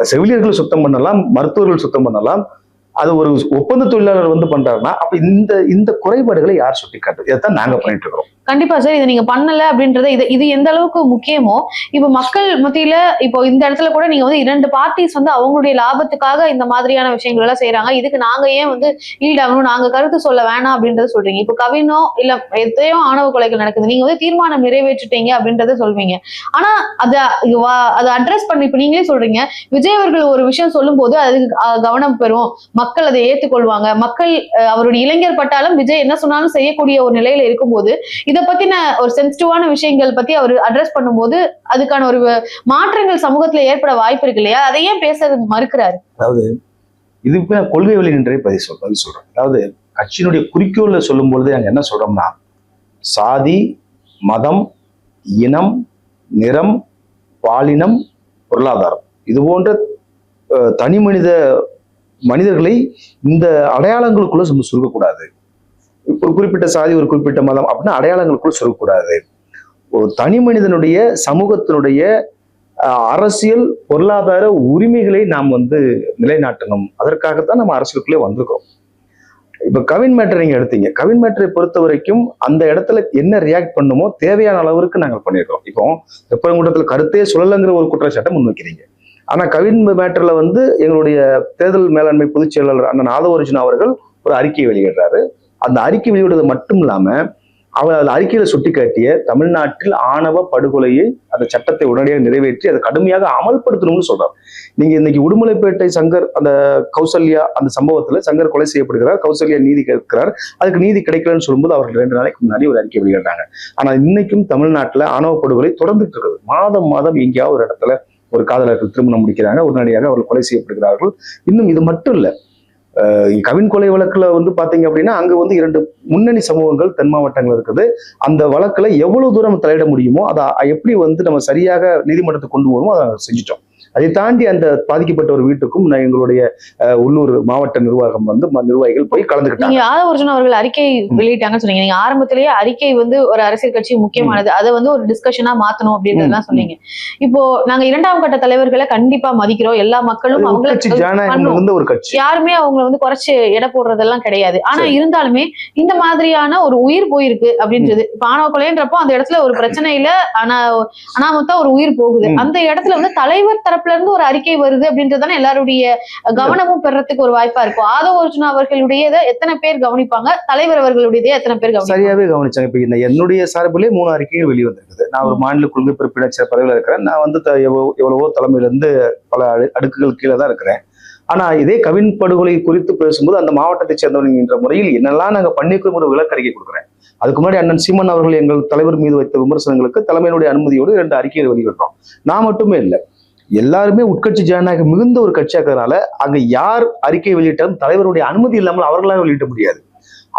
செவிலியர்கள் சுத்தம் பண்ணலாம் மருத்துவர்கள் சுத்தம் பண்ணலாம் அது ஒரு ஒப்பந்த தொழிலாளர் வந்து பண்றாருன்னா அப்ப இந்த இந்த குறைபாடுகளை யார் சுட்டிக்காட்டு இதைத்தான் நாங்க பண்ணிட்டு இருக்கிறோம். கண்டிப்பா சார் இதை நீங்க பண்ணல அப்படின்றத இது இது எந்த அளவுக்கு முக்கியமோ இப்ப மக்கள் மத்தியில இப்போ இந்த இடத்துல கூட நீங்க வந்து இரண்டு பார்ட்டிஸ் வந்து அவங்களுடைய லாபத்துக்காக இந்த மாதிரியான விஷயங்கள் எல்லாம் செய்யறாங்க இதுக்கு நாங்க ஏன் வந்து ஈடாகணும் நாங்க கருத்து சொல்ல வேணாம் அப்படின்றத சொல்றீங்க. இப்ப கவினோ இல்ல எத்தையோ ஆணவ கொலைகள் நடக்குது. நீங்க வந்து தீர்மானம் நிறைவேற்றிட்டீங்க அப்படின்றத சொல்வீங்க. ஆனா அத அதை அட்ரஸ் பண்ணி இப்ப நீங்களே சொல்றீங்க. விஜய் அவர்கள் ஒரு விஷயம் சொல்லும் போது அதுக்கு கவனம் பெறும் மக்கள் அதை ஏற்றுக்கொள்வாங்க மக்கள் அஹ், அவருடைய இளைஞர் பட்டாலும் விஜய் என்ன சொன்னாலும் செய்யக்கூடிய ஒரு நிலையில இருக்கும்போது இதை பத்தின ஒரு சென்சிட்டிவான விஷயங்கள் பத்தி அவர் அட்ரஸ் பண்ணும்போது அதுக்கான ஒரு மாற்றங்கள் சமூகத்துல ஏற்பட வாய்ப்பு இருக்கு இல்லையா? அதை ஏன் பேச மறுக்கிறாரு? அதாவது இதுக்கு நான் கொள்கை வழி நின்றே பதில் சொல் பதில் சொல்றேன். அதாவது கட்சியினுடைய குறிக்கோள்ல சொல்லும் பொழுது நாங்க என்ன சொல்றோம்னா சாதி மதம் இனம் நிறம் பாலினம் பொருளாதாரம். இது போன்ற தனி மனித மனிதர்களை இந்த அடையாளங்களுக்குள்ள நம்ம சுருக்கக்கூடாது. ஒரு குறிப்பிட்ட சாதி ஒரு குறிப்பிட்ட மதம் அப்படின்னா அடையாளங்களுக்குள்ள சுருக்கக்கூடாது. ஒரு தனி மனிதனுடைய சமூகத்தினுடைய அரசியல் பொருளாதார உரிமைகளை நாம் வந்து நிலைநாட்டணும். அதற்காகத்தான் நம்ம அரசியலுக்குள்ளே வந்திருக்கோம் இப்ப கவின் மேட்டர் நீங்க எடுத்தீங்க. கவின் மேட்டரை பொறுத்த வரைக்கும் அந்த இடத்துல என்ன ரியாக்ட் பண்ணுமோ தேவையான அளவிற்கு நாங்கள் பண்ணியிருக்கோம் இப்போ வெப்பரங்குன்றத்தில் கருத்தே சொல்லலைங்கிற ஒரு குற்றச்சாட்டை முன்வைக்கிறீங்க. ஆனால் கவின் மேட்டரில் வந்து எங்களுடைய தேர்தல் மேலாண்மை பொதுச் செயலாளர் அண்ணன் ஆதவர்ஜுன் அவர்கள் ஒரு அறிக்கை வெளியிடுறாரு. அந்த அறிக்கை வெளியிடுறது மட்டும் இல்லாமல் அவர் அந்த அறிக்கையில சுட்டிக்காட்டிய தமிழ்நாட்டில் ஆணவ படுகொலையை அந்த சட்டத்தை உடனடியாக நிறைவேற்றி அதை கடுமையாக அமல்படுத்தணும்னு சொல்றாரு. நீங்க இன்னைக்கு உடுமலைப்பேட்டை சங்கர் அந்த கௌசல்யா அந்த சம்பவத்துல சங்கர் கொலை செய்யப்படுகிறார் கௌசல்யா நீதி கேட்கிறார். அதுக்கு நீதி கிடைக்கலன்னு சொல்லும்போது அவர்கள் ரெண்டு நாளைக்கு முன்னாடி ஒரு அறிக்கை வெளியிடுறாங்க. ஆனா இன்னைக்கும் தமிழ்நாட்டுல ஆணவ படுகொலை தொடர்ந்துட்டு இருக்குது. மாதம் மாதம் எங்கேயாவது ஒரு இடத்துல ஒரு காதலர்கள் திருமணம் முடிக்கிறாங்க உடனடியாக அவர்கள் கொலை செய்யப்படுகிறார்கள். இன்னும் இது மட்டும் இல்லை கவின் கொலை வழக்குல வந்து பாத்தீங்க அப்படின்னா அங்க வந்து இரண்டு முன்னணி சமூகங்கள் தென் மாவட்டங்கள் இருக்குது. அந்த வழக்குல எவ்வளவு தூரம் தலையிட முடியுமோ அதை எப்படி வந்து நம்ம சரியாக நீதிமன்றத்தை கொண்டு வருமோ அதை செஞ்சிட்டோம். அதை தாண்டி அந்த பாதிக்கப்பட்ட ஒரு வீட்டுக்கும் நான் எங்களுடைய உள்ளூர் மாவட்ட நிர்வாகம் வந்து நிர்வாகிகள் போய் கலந்துக்கிட்டாங்க. நீங்க ஆதவர்ஜுன் அவர்கள் அறிக்கை வெளியிட்டாங்கன்னு சொன்னீங்க. நீங்க ஆரம்பத்திலேயே அறிக்கை வந்து ஒரு அரசியல் கட்சி முக்கியமானது. அதை வந்து ஒரு டிஸ்கஷனா மாத்தணும் அப்படின்றதெல்லாம் ம், சொன்னீங்க. இப்போ நாங்க இரண்டாம் கட்ட தலைவர்களை கண்டிப்பா மதிக்கிறோம். எல்லா மக்களும் அவங்களை ஒரு கட்சி. யாருமே அவங்கள வந்து குறைச்சு எடை போடுறதெல்லாம் கிடையாது. ஆனா. இருந்தாலுமே இந்த மாதிரியான ஒரு உயிர் போயிருக்கு அப்படின்றது. ஆணவ கொலைன்றப்போ அந்த இடத்துல ஒரு பிரச்சனையில ஆனா அனாமத்தா ஒரு உயிர் போகுது. அந்த இடத்துல வந்து தலைவர் தரப்புல இருந்து ஒரு அறிக்கை வருது அப்படின்றதான எல்லாருடைய கவனமும் பெறத்துக்கு ஒரு வாய்ப்பா இருக்கும். ஆதவ அர்ஜுனா அவர்களுடைய எத்தனை பேர் கவனிப்பாங்க? தலைவர் அவர்களுடைய எத்தனை பேர் சரியாவே கவனிச்சாங்க. இப்ப இந்த என்னுடைய சார்பிலே மூணு அறிக்கைகள் வெளிவந்திருக்குது. நான் ஒரு மாநில கொள்கை பிறப்பினர் பதவியில் இருக்கிறேன். நான் வந்து எவ்வளவோ- தலைமையில இருந்து பல அடு- அடுக்குகள் கீழே தான் இருக்கிறேன். ஆனா இதே கவின் படுகொலை குறித்து பேசும்போது அந்த மாவட்டத்தை சேர்ந்தவங்க என்ற முறையில் என்னெல்லாம் நாங்க பண்ணிக்கும் ஒரு விளக்கறிக்கை கொடுக்குறேன். அதுக்கு முன்னாடி அண்ணன் சீமன் அவர்கள் எங்கள் தலைவர் மீது வைத்த விமர்சனங்களுக்கு தலைமையினுடைய அனுமதியோடு இரண்டு அறிக்கைகள் வெளியிடுறோம். நான் மட்டுமே இல்லை. எல்லாருமே உட்கட்சி ஜனநாயகம் மிகுந்த ஒரு கட்சியாக இருக்கிறதுனால அங்க யார் அறிக்கை வெளியிட்டாலும் தலைவருடைய அனுமதி இல்லாமல் அவர்களால் வெளியிட முடியாது.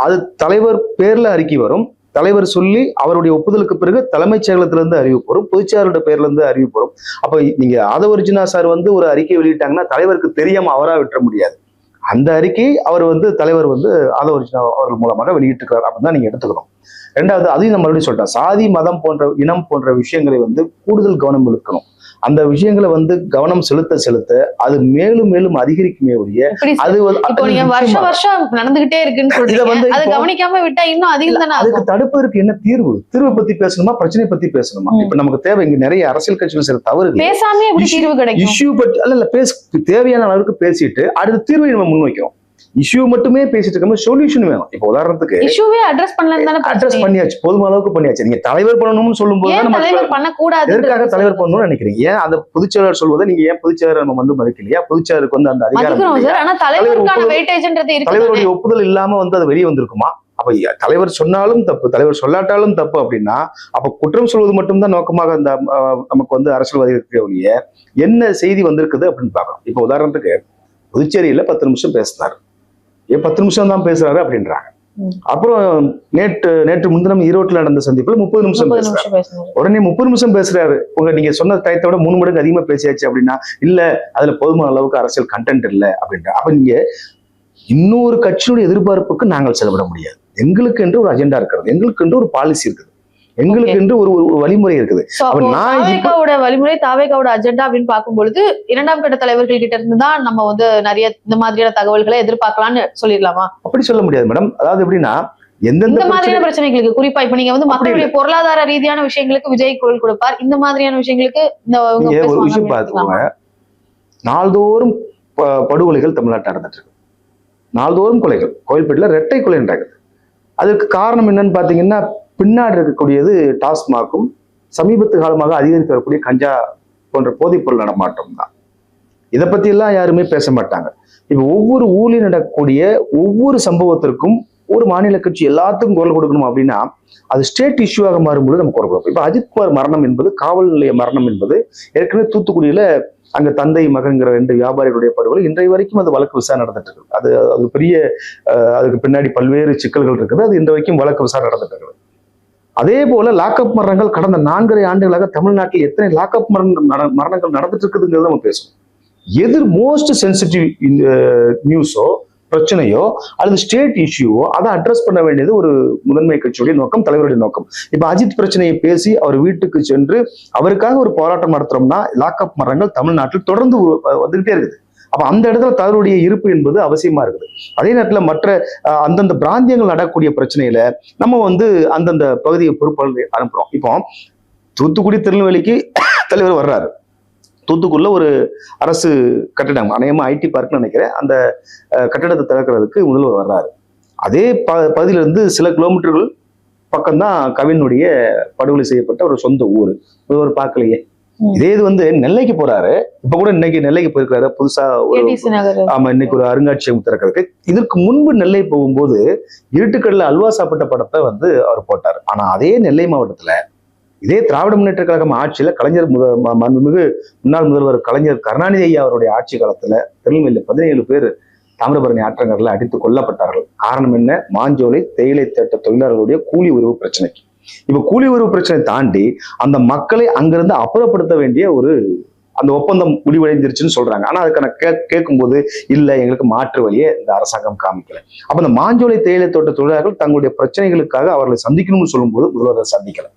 அது தலைவர் பேர்ல அறிக்கை வரும். தலைவர் சொல்லி அவருடைய ஒப்புதலுக்கு பிறகு தலைமைச் செயலகத்திலிருந்து அறிவிப்பு வரும் பொதுச்செயலருடைய பேர்ல இருந்து அறிவிப்பு வரும் அப்ப நீங்க ஆதவர்ஜுனா சார் வந்து ஒரு அறிக்கை வெளியிட்டாங்கன்னா தலைவருக்கு தெரியாம அவரா விட்டுற முடியாது. அந்த அறிக்கை அவர் வந்து தலைவர் வந்து ஆதவர்ஜுனா அவர்கள் மூலமாக வெளியிட்டிருக்கிறார் அப்படின்னு தான் நீங்க எடுத்துக்கணும். ரெண்டாவது அதையும் நம்ம மறுபடியும் சொல்லிட்டோம் சாதி மதம் போன்ற இனம் போன்ற விஷயங்களை வந்து கூடுதல் கவனம் இழுக்கணும் அந்த விஷயங்களை வந்து கவனம் செலுத்த செலுத்த அது மேலும் மேலும் அதிகரிக்குமே ஒழிய எப்படி அது வருஷம். வருஷம் நடந்துகிட்டே இருக்குன்னு கவனிக்காம விட்டா இன்னும் அதிகம் தானே அதுக்கு தடுப்பதற்கு என்ன தீர்வு? தீர்வை பத்தி பேசணுமா? பிரச்சனை பத்தி பேசணுமா. இப்ப நமக்கு தேவை இங்க நிறைய அரசியல் கட்சிகள் சில தவறுகள் பேசாமே தீர்வு கிடைக்கும்? இஷ்யூ பற்றி அல்ல இல்ல பேச தேவையான அளவுக்கு பேசிட்டு அடுத்த தீர்வை நம்ம முன்வைக்கிறோம். இஷ்யூ மட்டுமே பேசிட்டு இருக்கோம் சொல்யூஷன் வேணும். இப்போ உதாரணத்துக்கு இஷ்யூவே அட்ரஸ் பண்ணலன்னு தானே அட்ரஸ். பண்ணியாச்சு. போதுமான அளவுக்கு பண்ணியாச்சு. நீங்க தலைவர் பண்ணணும்னு சொல்லும் போது தலைவர் பண்ணக்கூடாது எதற்காக தலைவர் பண்ணணும்னு நினைக்கிறீங்க? ஏன் அந்த பொதுச்செயலாளர் சொல்வதை நீங்க ஏன் பொதுச்செயலாளர் நம்ம வந்து மதிக்கலையா? பொதுச்செயலருக்கு வந்து அந்த அதிகாரம் தலைவருடைய ஒப்புதல் இல்லாம வந்து அது வெளியே வந்திருக்குமா? அப்ப தலைவர் சொன்னாலும் தப்பு. தலைவர் சொல்லாட்டாலும் தப்பு அப்படின்னா அப்ப குற்றம் சொல்வது மட்டும்தான் நோக்கமாக அந்த நமக்கு வந்து அரசியல்வாதி இருக்க ஒழிய என்ன செய்தி வந்திருக்குது அப்படின்னு பார்க்கணும். இப்போ உதாரணத்துக்கு புதுச்சேரியில பத்து நிமிஷம் பேசினார். பத்து நிமிஷம் தான் பேசுறாரு அப்படின்றாங்க. அப்புறம் நேற்று நேற்று முன்தினம் ஈரோட்டில் நடந்த சந்திப்புல முப்பது நிமிஷம் பேசுறாரு. உடனே முப்பது நிமிஷம் பேசுறாரு. உங்க நீங்க சொன்ன டயத்தை விட மூணு மடங்கு அதிகமா பேசியாச்சு அப்படின்னா இல்ல அதுல போதுமான அளவுக்கு அரசியல் கண்டென்ட் இல்ல அப்படின்ற. அப்ப நீங்க இன்னொரு கட்சியுடைய எதிர்பார்ப்புக்கு நாங்கள் செலவிட முடியாது. எங்களுக்கு என்று ஒரு அஜெண்டா இருக்கிறது. எங்களுக்கு என்று ஒரு பாலிசி இருக்குது. எங்களுக்கு என்று ஒரு வழிமுறை இருக்குது. தாவேகாவோட வழிமுறை தாவேகாவோட அஜெண்டா அப்படின்னு பார்க்கும்பொழுது இரண்டாம் கட்ட தலைவர்கள் கிட்ட இருந்து தான் நம்ம வந்து நிறைய இந்த மாதிரியான தகவல்களை எதிர்பார்க்கலாம்னு சொல்லிடலாமா? அப்படி சொல்ல முடியாது மேடம். அதாவது எப்படின்னா எந்தெந்த மாதிரியான பிரச்சனைகளுக்கு குறிப்பா இப்ப நீங்க வந்து மக்களுடைய பொருளாதார ரீதியான விஷயங்களுக்கு விஜய் குரல் கொடுப்பார். இந்த மாதிரியான விஷயங்களுக்கு இந்த நாள்தோறும் படுகொலைகள் தமிழ்நாட்டில் நடந்துட்டு இருக்கு. நாள்தோறும் கொலைகள். கோயில்பேட்டில் ரெட்டை கொலை நடக்குது அதுக்கு காரணம் என்னன்னு பார்த்தீங்கன்னா பின்னாடி இருக்கக்கூடியது டாஸ்மாகும். சமீபத்து காலமாக அதிகரித்து வரக்கூடிய கஞ்சா போன்ற போதைப்பொருள் நடமாட்டம் தான் இதை பத்தி எல்லாம் யாருமே பேச மாட்டாங்க. இப்போ ஒவ்வொரு ஊரில் நடக்கக்கூடிய ஒவ்வொரு சம்பவத்திற்கும் ஒரு மாநில கட்சி எல்லாத்துக்கும் குரல் கொடுக்கணும் அப்படின்னா அது ஸ்டேட் இஷ்யூவாக மாறும்போது நம்ம குரல் கொடுப்போம். இப்போ அஜித்குமார் மரணம் என்பது காவல் நிலைய மரணம் என்பது ஏற்கனவே தூத்துக்குடியில அங்க தந்தை மகன்கிற ரெண்டு வியாபாரிகளுடைய படுகொலை இன்றைய வரைக்கும் அது வழக்கு விசாரணை நடந்துட்டு இருக்குது அது அது பெரிய அதுக்கு பின்னாடி பல்வேறு சிக்கல்கள் இருக்குது. அது இன்றைய வரைக்கும் வழக்கு விசாரணை நடந்துட்டு இருக்குது. அதே போல லாக்அப் மரணங்கள் கடந்த நான்கரை ஆண்டுகளாக தமிழ்நாட்டில் எத்தனை லாக்அப் மரணம் நட- மரணங்கள் நடந்துட்டு இருக்குதுங்கிறத நம்ம பேசணும் எது மோஸ்ட் சென்சிட்டிவ் நியூஸோ பிரச்சனையோ அல்லது ஸ்டேட் இஷ்யூவோ அதை அட்ரஸ் பண்ண வேண்டியது ஒரு முதன்மை கட்சியுடைய நோக்கம் தலைவருடைய நோக்கம். இப்ப அஜித் பிரச்சனையை பேசி அவர் வீட்டுக்கு சென்று அவருக்காக ஒரு போராட்டம் நடத்துறோம்னா லாக்அப் மரணங்கள் தமிழ்நாட்டில் தொடர்ந்து வந்துகிட்டே இருக்குது. அப்போ அந்த இடத்துல தவறுடைய இருப்பு என்பது அவசியமா இருக்குது. அதே நேரத்தில் மற்ற அந்தந்த பிராந்தியங்கள் நடக்கக்கூடிய பிரச்சனையில நம்ம வந்து அந்தந்த பகுதியை பொறுப்பாளர் அனுப்புறோம். இப்போ தூத்துக்குடி திருநெல்வேலிக்கு தலைவர் வர்றாரு. தூத்துக்குடியில் ஒரு அரசு கட்டிடம் அநேகமாக ஐடி பார்க்னு நினைக்கிறேன். அந்த கட்டிடத்தை திறக்கிறதுக்கு முதல்வர் வர்றாரு. அதே ப பகுதியிலிருந்து சில கிலோமீட்டர்கள் பக்கம்தான் கவினுடைய படுகொலை செய்யப்பட்ட ஒரு சொந்த ஊர். முதல்வர் பார்க்கலையே. இதே இது வந்து நெல்லைக்கு போறாரு. இப்ப கூட இன்னைக்கு நெல்லைக்கு போயிருக்காரு. புதுசா ஒரு ஆமா இன்னைக்கு ஒரு அருங்காட்சியகம் திறக்கிறதுக்கு. இதற்கு முன்பு நெல்லை போகும்போது இருட்டுக்கடல அல்வா சாப்பிட்ட படத்தை வந்து அவர் போட்டார். ஆனா அதே நெல்லை மாவட்டத்துல இதே திராவிட முன்னேற்ற கழகம் ஆட்சியில கலைஞர் முத ம- மாண்புமிகு முன்னாள் முதல்வர் கலைஞர் கருணாநிதி ஐயா அவருடைய ஆட்சி காலத்துல திருநெல்வேலியில பதினேழு பேர் தாமிரபரணி ஆற்றங்கரில் அடித்து கொல்லப்பட்டார்கள். காரணம் என்ன? மாஞ்சோலை தேயிலை தேட்ட தொழிலாளர்களுடைய கூலி உறவு பிரச்சனைக்கு. இப்ப கூலி உறவு பிரச்சனை தாண்டி அந்த மக்களை அங்கிருந்து அப்புறப்படுத்த வேண்டிய ஒரு அந்த ஒப்பந்தம் முடிவடைஞ்சிருச்சுன்னு சொல்றாங்க. ஆனா அதுக்கான கே கேட்கும்போது இல்லை எங்களுக்கு மாற்று வழியை இந்த அரசாங்கம் காமிக்கல. அப்ப இந்த மாஞ்சோலை தேயிலை தோட்ட தொழிலாளர்கள் தங்களுடைய பிரச்சனைகளுக்காக அவர்களை சந்திக்கணும்னு சொல்லும்போது முதல்வர் சந்திக்கல.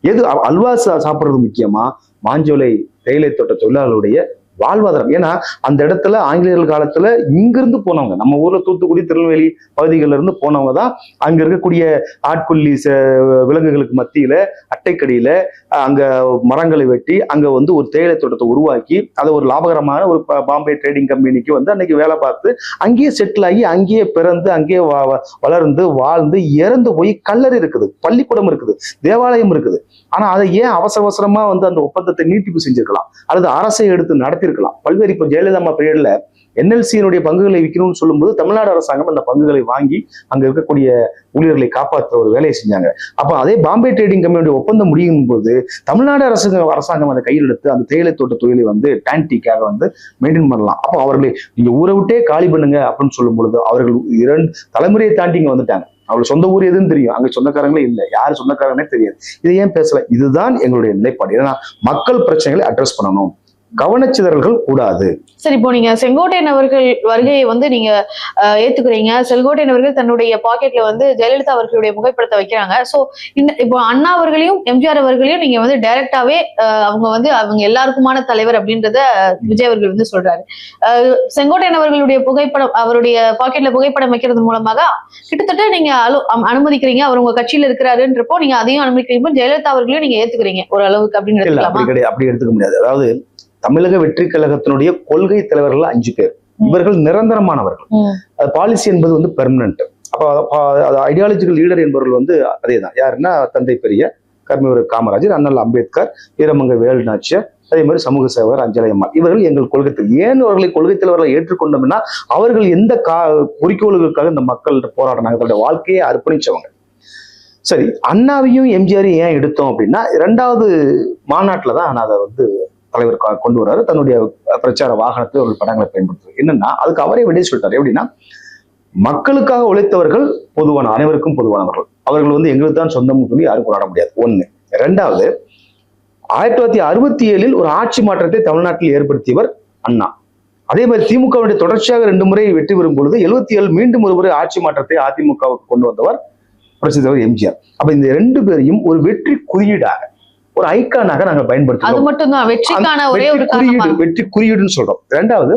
எது அல்வா சாப்பிட்றது சாப்பிடுறது முக்கியமா? மாஞ்சோலை தேயிலை தோட்ட தொழிலாளர்களுடைய வாழ்வாதாரம். ஏன்னா அந்த இடத்துல ஆங்கிலேயர்கள் காலத்துல இங்கிருந்து போனவங்க நம்ம ஊர்ல தூத்துக்குடி திருநெல்வேலி பகுதிகளில் இருந்து போனவங்க தான் அங்க இருக்கக்கூடிய ஆட்கொல்லி ச- விலங்குகளுக்கு மத்தியில அட்டைக்கடியில அங்க மரங்களை வெட்டி அங்க வந்து ஒரு தேயிலை தோட்டத்தை உருவாக்கி அதை ஒரு லாபகரமான ஒரு பாம்பே ட்ரேடிங் கம்பெனிக்கு வந்து அன்னைக்கு வேலை பார்த்து அங்கேயே செட்டில் ஆகி அங்கேயே பிறந்து அங்கேயே வளர்ந்து வாழ்ந்து இறந்து போய் கல்லறை இருக்குது பள்ளிக்கூடம் இருக்குது தேவாலயம் இருக்குது. ஆனா அதை ஏன் அவசர அவசரமா வந்து அந்த ஒப்பந்தத்தை நீட்டிப்பு செஞ்சிருக்கலாம்? அல்லது அரசை எடுத்து நடத்தியிருக்கலாம் பல்வேறு இப்போ ஜெயலலிதா அம்மா பீரியட்ல என்எல்சியினுடைய பங்குகளை விற்கணும்னு சொல்லும்போது தமிழ்நாடு அரசாங்கம் அந்த பங்குகளை வாங்கி அங்க இருக்கக்கூடிய ஊழியர்களை காப்பாற்ற ஒரு வேலையை செஞ்சாங்க. அப்போ அதே பாம்பே ட்ரேடிங் கம்பெனியுடைய ஒப்பந்தம் முடியும் போது தமிழ்நாடு அரசு அரசாங்கம் அதை கையில் எடுத்து அந்த தேயிலை தோட்ட தொழிலை வந்து டேன்டிக்காக வந்து மெயின்டைன் பண்ணலாம். அப்போ அவர்களை நீங்க ஊரை விட்டே காலி பண்ணுங்க அப்படின்னு சொல்லும் பொழுது அவர்கள் இரண்டு தலைமுறையை தாண்டி இங்க வந்துட்டாங்க. அவர்கள் சொந்த ஊர் எதுன்னு தெரியும். அங்க சொந்தக்காரங்களே இல்லை. யார் சொந்தக்காரங்களே தெரியாது. இதை ஏன் பேசல? இதுதான் எங்களுடைய நிலைப்பாடு. ஏன்னா மக்கள் பிரச்சனைகளை அட்ரஸ் பண்ணணும். கவனச்சிதறல்கள் கூடாது. சரி இப்போ நீங்க செங்கோட்டையன் அவர்கள் வருகையை வந்து நீங்க ஏத்துக்கிறீங்க. செங்கோட்டையன் அவர்கள் தன்னுடைய பாக்கெட்ல வந்து ஜெயலலிதா அவர்களுடைய புகைப்படத்தை வைக்கிறாங்க. சோ இந்த இப்போ அண்ணா அவர்களையும் எம்ஜிஆர் அவர்களையும் நீங்க வந்து டைரக்டாவே அவங்க வந்து அவங்க எல்லாருக்குமான தலைவர் அப்படின்றத விஜய் அவர்கள் வந்து சொல்றாரு. செங்கோட்டையன் அவர்களுடைய புகைப்படம் அவருடைய பாக்கெட்ல புகைப்படம் வைக்கிறது மூலமாக கிட்டத்தட்ட நீங்க அலு அனுமதிக்கிறீங்க. அவர் உங்க கட்சியில இருக்கிறாருன்றப்போ நீங்க அதையும் அனுமதிக்கிறீங்க. ஜெயலலிதா அவர்களையும் நீங்க ஏத்துக்கிறீங்க. ஒரு அளவுக்கு அப்படின்னு கிடையாது. அப்படி எடுத்துக்க முடியாது. அதாவது தமிழக வெற்றி கழகத்தினுடைய கொள்கை தலைவர்கள் அஞ்சு பேர். இவர்கள் நிரந்தரமானவர்கள். அது பாலிசி என்பது வந்து பெர்மனன்ட் அப்போ அது ஐடியாலஜிக்கல் லீடர் என்பவர்கள் வந்து அதேதான் யாருன்னா தந்தை பெரிய கர்மவீர காமராஜர் அண்ணல் அம்பேத்கர் வீரமங்க வேலுநாச்சியார் அதே மாதிரி சமூக சேவகர் அஞ்சலி இவர்கள் எங்கள் கொள்கை. ஏன் அவர்களை கொள்கை தலைவர்களை ஏற்றுக்கொண்டோம்னா அவர்கள் எந்த கா குறிக்கோளுக்காக இந்த மக்கள் போராடினாங்க தன்னுடைய வாழ்க்கையை அர்ப்பணிச்சவங்க சரி அண்ணாவையும் எம்ஜிஆரையும் ஏன் எடுத்தோம் அப்படின்னா இரண்டாவது மாநாட்டில் தான் நான் அதை வந்து தலைவர் கொண்டு வர்றாரு. தன்னுடைய பிரச்சார வாகனத்தில் ஒரு படங்களை பயன்படுத்துவது என்னன்னா அதுக்கு அவரே விடை சொல்லிட்டாரு. எப்படின்னா மக்களுக்காக உழைத்தவர்கள் பொதுவான அனைவருக்கும் பொதுவானவர்கள். அவர்கள் வந்து எங்களுக்கு தான் சொந்தம்னு சொல்லி யாரும் கொண்டாட முடியாது. ஒண்ணு. ரெண்டாவது ஆயிரத்தி தொள்ளாயிரத்தி அறுபத்தி ஏழில் ஒரு ஆட்சி மாற்றத்தை தமிழ்நாட்டில் ஏற்படுத்தியவர் அண்ணா. அதே மாதிரி திமுகவுடைய தொடர்ச்சியாக ரெண்டு முறை வெற்றி பெறும் பொழுது எழுபத்தி ஏழு மீண்டும் ஒரு முறை ஆட்சி மாற்றத்தை அதிமுகவுக்கு கொண்டு வந்தவர் பிரசித்தவர் எம்ஜிஆர். அப்ப இந்த ரெண்டு பேரையும் ஒரு வெற்றி குறியீடாக ஒரு ஐக்கானாக நாங்க அது பயன்படுத்துறோம் மட்டும்தான் வெற்றிக்கான ஒரே ஒரு குறியீடு வெற்றி குறியீடுன்னு சொல்றோம். ரெண்டாவது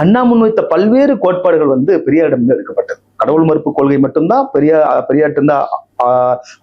அண்ணா முன்வைத்த பல்வேறு கோட்பாடுகள் வந்து பெரியாரிடம் எடுக்கப்பட்டது. கடவுள் மறுப்பு கொள்கை மட்டும்தான் பெரியா பெரியார்ட்டு தான்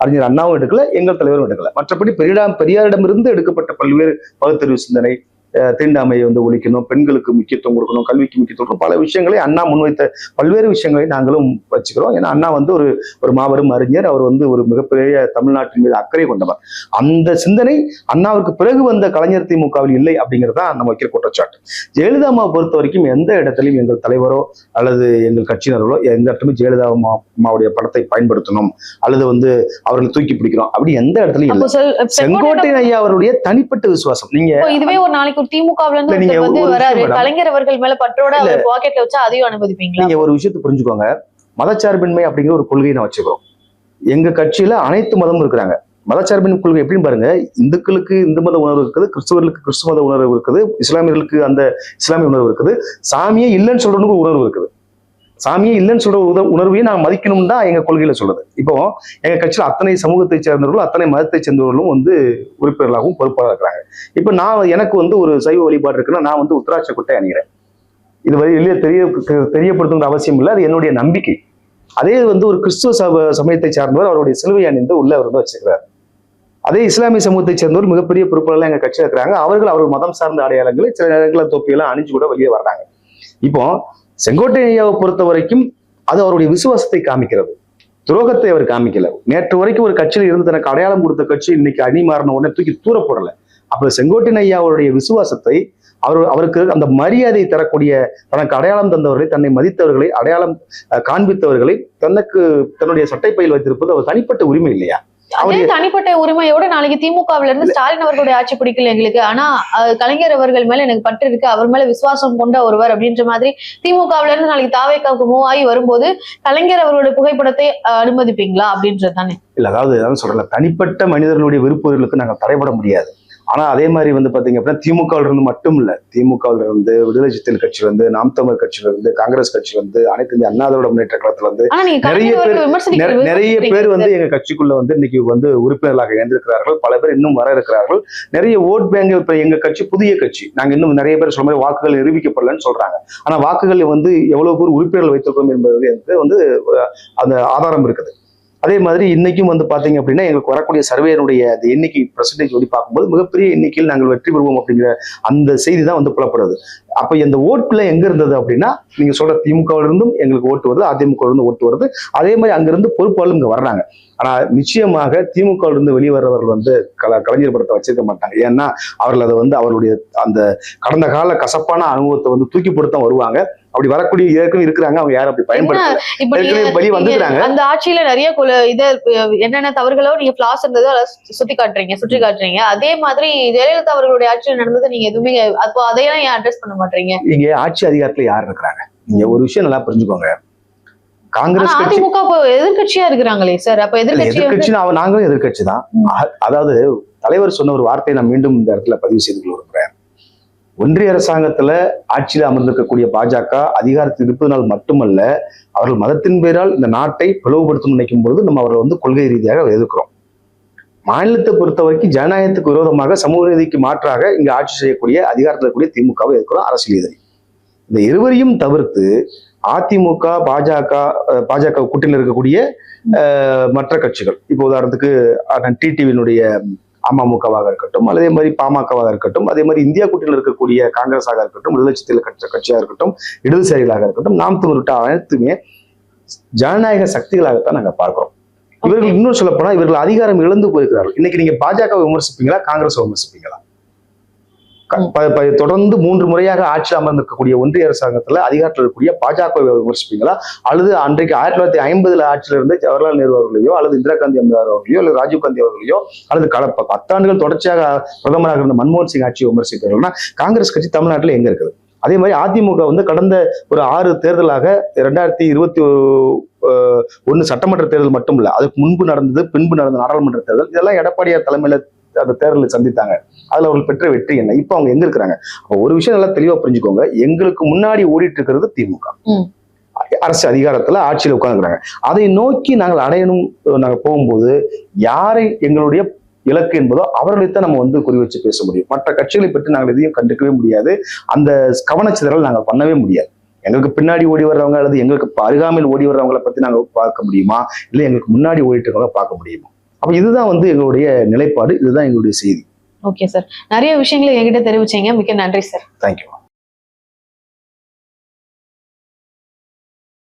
அறிஞர் அண்ணாவும் எடுக்கல எங்கள் தலைவரும் எடுக்கல. மற்றபடி பெரியார் பெரியாரிடமிருந்து எடுக்கப்பட்ட பல்வேறு பகுத்தறிவு சிந்தனை தீண்டாமையை வந்து ஒழிக்கணும் பெண்களுக்கு முக்கியத்துவம் கொடுக்கணும் கல்விக்கு முக்கியத்துவம் கொடுக்கணும். பல விஷயங்களை அண்ணா முன்வைத்த பல்வேறு விஷயங்களை நாங்களும் வச்சுக்கிறோம். ஏன்னா அண்ணா வந்து ஒரு ஒரு மாபெரும் அறிஞர். அவர் வந்து ஒரு மிகப்பெரிய தமிழ்நாட்டின் மீது அக்கறை கொண்டவர். அந்த சிந்தனை அண்ணாவுக்கு பிறகு வந்த கலைஞர் திமுகவில் இல்லை அப்படிங்கிறது நம்ம வைக்கிற குற்றச்சாட்டு. ஜெயலலிதா அம்மாவை பொறுத்த வரைக்கும் எந்த இடத்துலையும் எங்கள் தலைவரோ அல்லது எங்கள் கட்சியினர்களோ எந்த இடத்துலையும் ஜெயலலிதா அம்மா அம்மாவுடைய படத்தை பயன்படுத்தணும். அல்லது வந்து அவர்களை தூக்கி பிடிக்கணும். அப்படி எந்த இடத்துலையும் அப்போ இல்லை. செல்- செங்கோட்டை ஐயா அவருடைய தனிப்பட்ட விசுவாசம். நீங்க இதுவே ஒரு நாளைக்கு ஒரு திமுகவுல இருந்து வந்து வராரு. கலைஞர் அவர்கள் மேல பற்றோட பாக்கெட்ல வச்சா அதையும் அனுமதிப்பீங்களா? நீங்க ஒரு விஷயத்தை புரிஞ்சுக்கோங்க. மதச்சார்பின்மை அப்படிங்கிற ஒரு கொள்கையை நான் வச்சுக்கிறோம். எங்க கட்சியில அனைத்து மதமும் இருக்கிறாங்க. மதச்சார்பின் கொள்கை எப்படின்னு பாருங்க. இந்துக்களுக்கு இந்து மத உணர்வு இருக்குது கிறிஸ்தவர்களுக்கு கிறிஸ்துவ மத உணர்வு இருக்குது இஸ்லாமியர்களுக்கு அந்த இஸ்லாமிய உணர்வு இருக்குது. சாமியே இல்லைன்னு சொல்றவனுக்கு ஒரு உணர்வு இருக்குது. சாமியே இல்லைன்னு சொல்ற உத- உணர்வையும் நான் மதிக்கணும் தான் எங்க கொள்கையில சொல்லுது இப்போ எங்க கட்சியில் அத்தனை சமூகத்தை சேர்ந்தவர்களும் அத்தனை மதத்தை சேர்ந்தவர்களும் வந்து உறுப்பினர்களாகவும் பொறுப்பாக இருக்கிறாங்க. இப்போ நான் எனக்கு வந்து ஒரு சைவ வழிபாடு இருக்குன்னா நான் வந்து உத்தராட்ச குட்டை அணிகிறேன் இது வெளியே தெரிய தெரியப்படுத்துங்கிற அவசியம் இல்லை. அது என்னுடைய நம்பிக்கை. அதே வந்து ஒரு கிறிஸ்துவ சப சமயத்தை சார்ந்தவர் அவருடைய சிலுவை அணிந்து உள்ள அவர் வந்து வச்சுக்கிறார் அதே இஸ்லாமிய சமூகத்தை சேர்ந்தவர் மிகப்பெரிய பொறுப்பாளர்கள் எங்க கட்சியில் இருக்கிறாங்க. அவர்கள் அவர் மதம் சார்ந்த அடையாளங்களை சில நேரங்களில் தொப்பியெல்லாம் அணிஞ்சு கூட வெளியே வர்றாங்க. இப்போ செங்கோட்டை ஐயாவை பொறுத்த வரைக்கும் அது அவருடைய விசுவாசத்தை காமிக்கிறது. துரோகத்தை அவர் காமிக்கல. நேற்று வரைக்கும் ஒரு கட்சியில் இருந்து தனக்கு அடையாளம் கொடுத்த கட்சி இன்னைக்கு அணி மாறின உடனே தூக்கி தூரப்படல. அப்போ அப்ப ஐயா அவருடைய விசுவாசத்தை அவர் அவருக்கு அந்த மரியாதை தரக்கூடிய தனக்கு அடையாளம் தந்தவர்களை தன்னை மதித்தவர்களை அடையாளம் காண்பித்தவர்களை தனக்கு தன்னுடைய சட்டைப்பையில் வைத்திருப்பது அவர் தனிப்பட்ட உரிமை இல்லையா? அதே அவரு- தனிப்பட்ட உரிமையோட நாளைக்கு திமுகவுல இருந்து ஸ்டாலின் அவர்களுடைய ஆட்சி பிடிக்கல எங்களுக்கு. ஆனா கலைஞர் அவர்கள் மேல எனக்கு பற்று இருக்கு. அவர் மேல விசுவாசம் கொண்ட ஒருவர் அப்படின்ற மாதிரி திமுகவுல இருந்து நாளைக்கு தாவேக்காவுக்கு மூவ் ஆகி வரும்போது கலைஞர் அவர்களுடைய புகைப்படத்தை அனுமதிப்பீங்களா அப்படின்றது தானே? இல்ல அதாவது சொல்றேன் தனிப்பட்ட மனிதர்களுடைய விருப்புகளுக்கு நாங்கள் தடைபட முடியாது. ஆனா அதே மாதிரி வந்து பாத்தீங்க அப்படின்னா திமுகவில் இருந்து மட்டும் இல்ல. திமுகவில் இருந்து விடுதலை சிறுத்தைகள் கட்சியில இருந்து நாம் தமிழ் கட்சியில இருந்து காங்கிரஸ் கட்சியில இருந்து அனைத்து இந்திய அண்ணா திராவிட முன்னேற்ற கழகத்துல இருந்து நிறைய பேர் நிறைய பேர் வந்து எங்க கட்சிக்குள்ள வந்து இன்னைக்கு வந்து உறுப்பினர்களாக இணைந்திருக்கிறார்கள். பல பேர் இன்னும் வர இருக்கிறார்கள். நிறைய ஓட் பேங்க் இப்ப எங்க கட்சி புதிய கட்சி. நாங்க இன்னும் நிறைய பேர் சொல்ற மாதிரி வாக்குகள் நிரூபிக்கப்படலன்னு சொல்றாங்க. ஆனா வாக்குகள் வந்து எவ்வளவு பேர் உறுப்பினர்கள் வைத்திருக்கோம் என்பது வந்து அந்த ஆதாரம் இருக்குது. அதே மாதிரி இன்னைக்கும் வந்து பாத்தீங்க அப்படின்னா எங்களுக்கு வரக்கூடிய சர்வேனுடைய அந்த எண்ணிக்கை பர்சன்டேஜ் படி பார்க்கும்போது மிகப்பெரிய எண்ணிக்கையில் நாங்கள் வெற்றி பெறுவோம் அப்படிங்கிற அந்த செய்தி தான் வந்து புலப்படுது. அப்ப இந்த ஓட்டுல எங்க இருந்தது அப்படின்னா நீங்க சொல்ற திமுகவில இருந்தும் எங்களுக்கு ஓட்டு வருது அதிமுக இருந்து ஓட்டு வருது. அதே மாதிரி அங்கிருந்து பொறுப்பாளர் இங்க வர்றாங்க. ஆனா நிச்சயமாக திமுக ல இருந்து வந்து கல கலைஞர் படத்தை வச்சிருக்க மாட்டாங்க. ஏன்னா அவர்கள் அதை வந்து அவருடைய அந்த கடந்த கால கசப்பான அனுபவத்தை வந்து தூக்கி வருவாங்க. அப்படி வரக்கூடிய ஏற்கனவே இருக்கிறாங்க. அவங்க யாரும் அப்படி நீங்க- நீங்க வந்துக்கிறாங்க. அந்த ஆட்சியில நிறைய இத என்னென்ன தவறுகளோ நீங்க பிளாஸ் இருந்ததோ அதை சுட்டி காட்டுறீங்க சுட்டி காட்டுறீங்க அதே மாதிரி ஜெயலலிதா அவர்களுடைய ஆட்சியில் நடந்தது நீங்க எதுவுமே அப்போ அதையெல்லாம் ஏன் அட்ரஸ் பண்ண மாட்டீங்க? இங்க ஆட்சி அதிகாரத்துல யார் இருக்கிறாங்க? நீங்க ஒரு விஷயம் நல்லா புரிஞ்சுக்கோங்க. காங்கிரஸ் அதிமுக இப்போ எதிர்க்கட்சியா இருக்கிறாங்களே சார் அப்ப எதிர்கட்சி நாங்களும் எதிர்க்கட்சி தான். அதாவது தலைவர் சொன்ன ஒரு வார்த்தையை நான் மீண்டும் இந்த இடத்துல பதிவு செய்து கொள்ள ஒன்றிய அரசாங்கத்துல ஆட்சியில் அமர்ந்திருக்கக்கூடிய பாஜக அதிகாரத்தில் இருப்பதனால் மட்டுமல்ல அவர்கள் மதத்தின் பேரால் இந்த நாட்டை பிளவுபடுத்தணும் நினைக்கும் பொழுது நம்ம அவர்களை வந்து கொள்கை ரீதியாக எதிர்க்கிறோம். மாநிலத்தை பொறுத்த வரைக்கும் ஜனநாயகத்துக்கு விரோதமாக சமூக நீதிக்கு மாற்றாக இங்க ஆட்சி செய்யக்கூடிய அதிகாரத்தில் இருக்கக்கூடிய திமுகவை எதிர்க்கிறோம் அரசியல் எதிரி. இந்த இருவரையும் தவிர்த்து அதிமுக பாஜக அஹ், பாஜக கூட்டணியில் இருக்கக்கூடிய மற்ற கட்சிகள். இப்போ உதாரணத்துக்கு டிடிவியினுடைய அமமுகவாக இருக்கட்டும் அதே மாதிரி பாமகவாக இருக்கட்டும் அதே மாதிரி இந்தியா கூட்டணியில் இருக்கக்கூடிய காங்கிரஸாக இருக்கட்டும் விடுதலை கட்சி கட்சியாக இருக்கட்டும் இடதுசாரிகளாக இருக்கட்டும் நாம் தமிழ்ட்ட அனைத்துமே ஜனநாயக சக்திகளாகத்தான் நாங்க பார்க்கிறோம். இவர்கள் இன்னும் சொல்ல போனா இவர்கள் அதிகாரம் இழந்து போயிருக்கிறார்கள். இன்னைக்கு நீங்க பாஜக விமர்சிப்பீங்களா காங்கிரஸ் விமர்சிப்பீங்களா? தொடர்ந்து மூன்று முறையாக ஆட்சியில் அமர்ந்திருக்கக்கூடிய ஒன்றிய அரசாங்கத்துல அதிகாரத்தில் இருக்கக்கூடிய பாஜக விமர்சிப்பீங்களா? அல்லது அன்றைக்கு ஆயிரத்தி தொள்ளாயிரத்தி ஐம்பதுல ஆட்சியில் இருந்த ஜவஹர்லால் நேரு அவர்களையோ அல்லது இந்திரா காந்தி அம்மையார் அவர்களையோ அல்லது ராஜீவ் காந்தி அவர்களையோ அல்லது கல ப- பத்தாண்டுகள் தொடர்ச்சியாக பிரதமராக இருந்த மன்மோகன் சிங் ஆட்சியை விமர்சிக்கிறார்கள்னா காங்கிரஸ் கட்சி தமிழ்நாட்டில் எங்க இருக்குது? அதே மாதிரி அதிமுக வந்து கடந்த ஒரு ஆறு தேர்தலாக ரெண்டாயிரத்தி இருபத்தி ஒன்னு சட்டமன்ற தேர்தல் மட்டும் இல்ல அதுக்கு முன்பு நடந்தது பின்பு நடந்த நாடாளுமன்ற தேர்தல் இதெல்லாம் எடப்பாடியார் தலைமையில அந்த தேர்தலை சந்தித்தாங்க. அதுல அவர்கள் பெற்ற வெற்றி என்ன? இப்ப அவங்க எங்க இருக்கிறாங்க? ஒரு விஷயம் நல்லா தெளிவா புரிஞ்சுக்கோங்க. எங்களுக்கு முன்னாடி ஓடிட்டு இருக்கிறது திமுக. அரசு அதிகாரத்துல ஆட்சியில் உட்கார்ந்துக்கிறாங்க. அதை நோக்கி நாங்கள் அடையணும் நாங்கள் போகும்போது யாரை எங்களுடைய இலக்கு என்பதோ அவர்களைத்தான் நம்ம வந்து குறி வச்சு பேச முடியும். மற்ற கட்சிகளை பற்றி நாங்கள் எதையும் கண்டுக்கவே முடியாது. அந்த கவனச்சிதறல் நாங்கள் பண்ணவே முடியாது. எங்களுக்கு பின்னாடி ஓடி வர்றவங்க அல்லது எங்களுக்கு அருகாமையில் ஓடி வர்றவங்களை பத்தி நாங்கள் பார்க்க முடியுமா? இல்லை எங்களுக்கு முன்னாடி ஓடிட்டு இருக்கவங்க பார்க்க முடியுமா? அப்ப இதுதான் வந்து எங்களுடைய நிலைப்பாடு இதுதான் எங்களுடைய செய்தி. ஓகே சார் நிறைய விஷயங்களை என்கிட்ட தெரிவிச்சீங்க. மிக்க நன்றி சார் தேங்க்யூ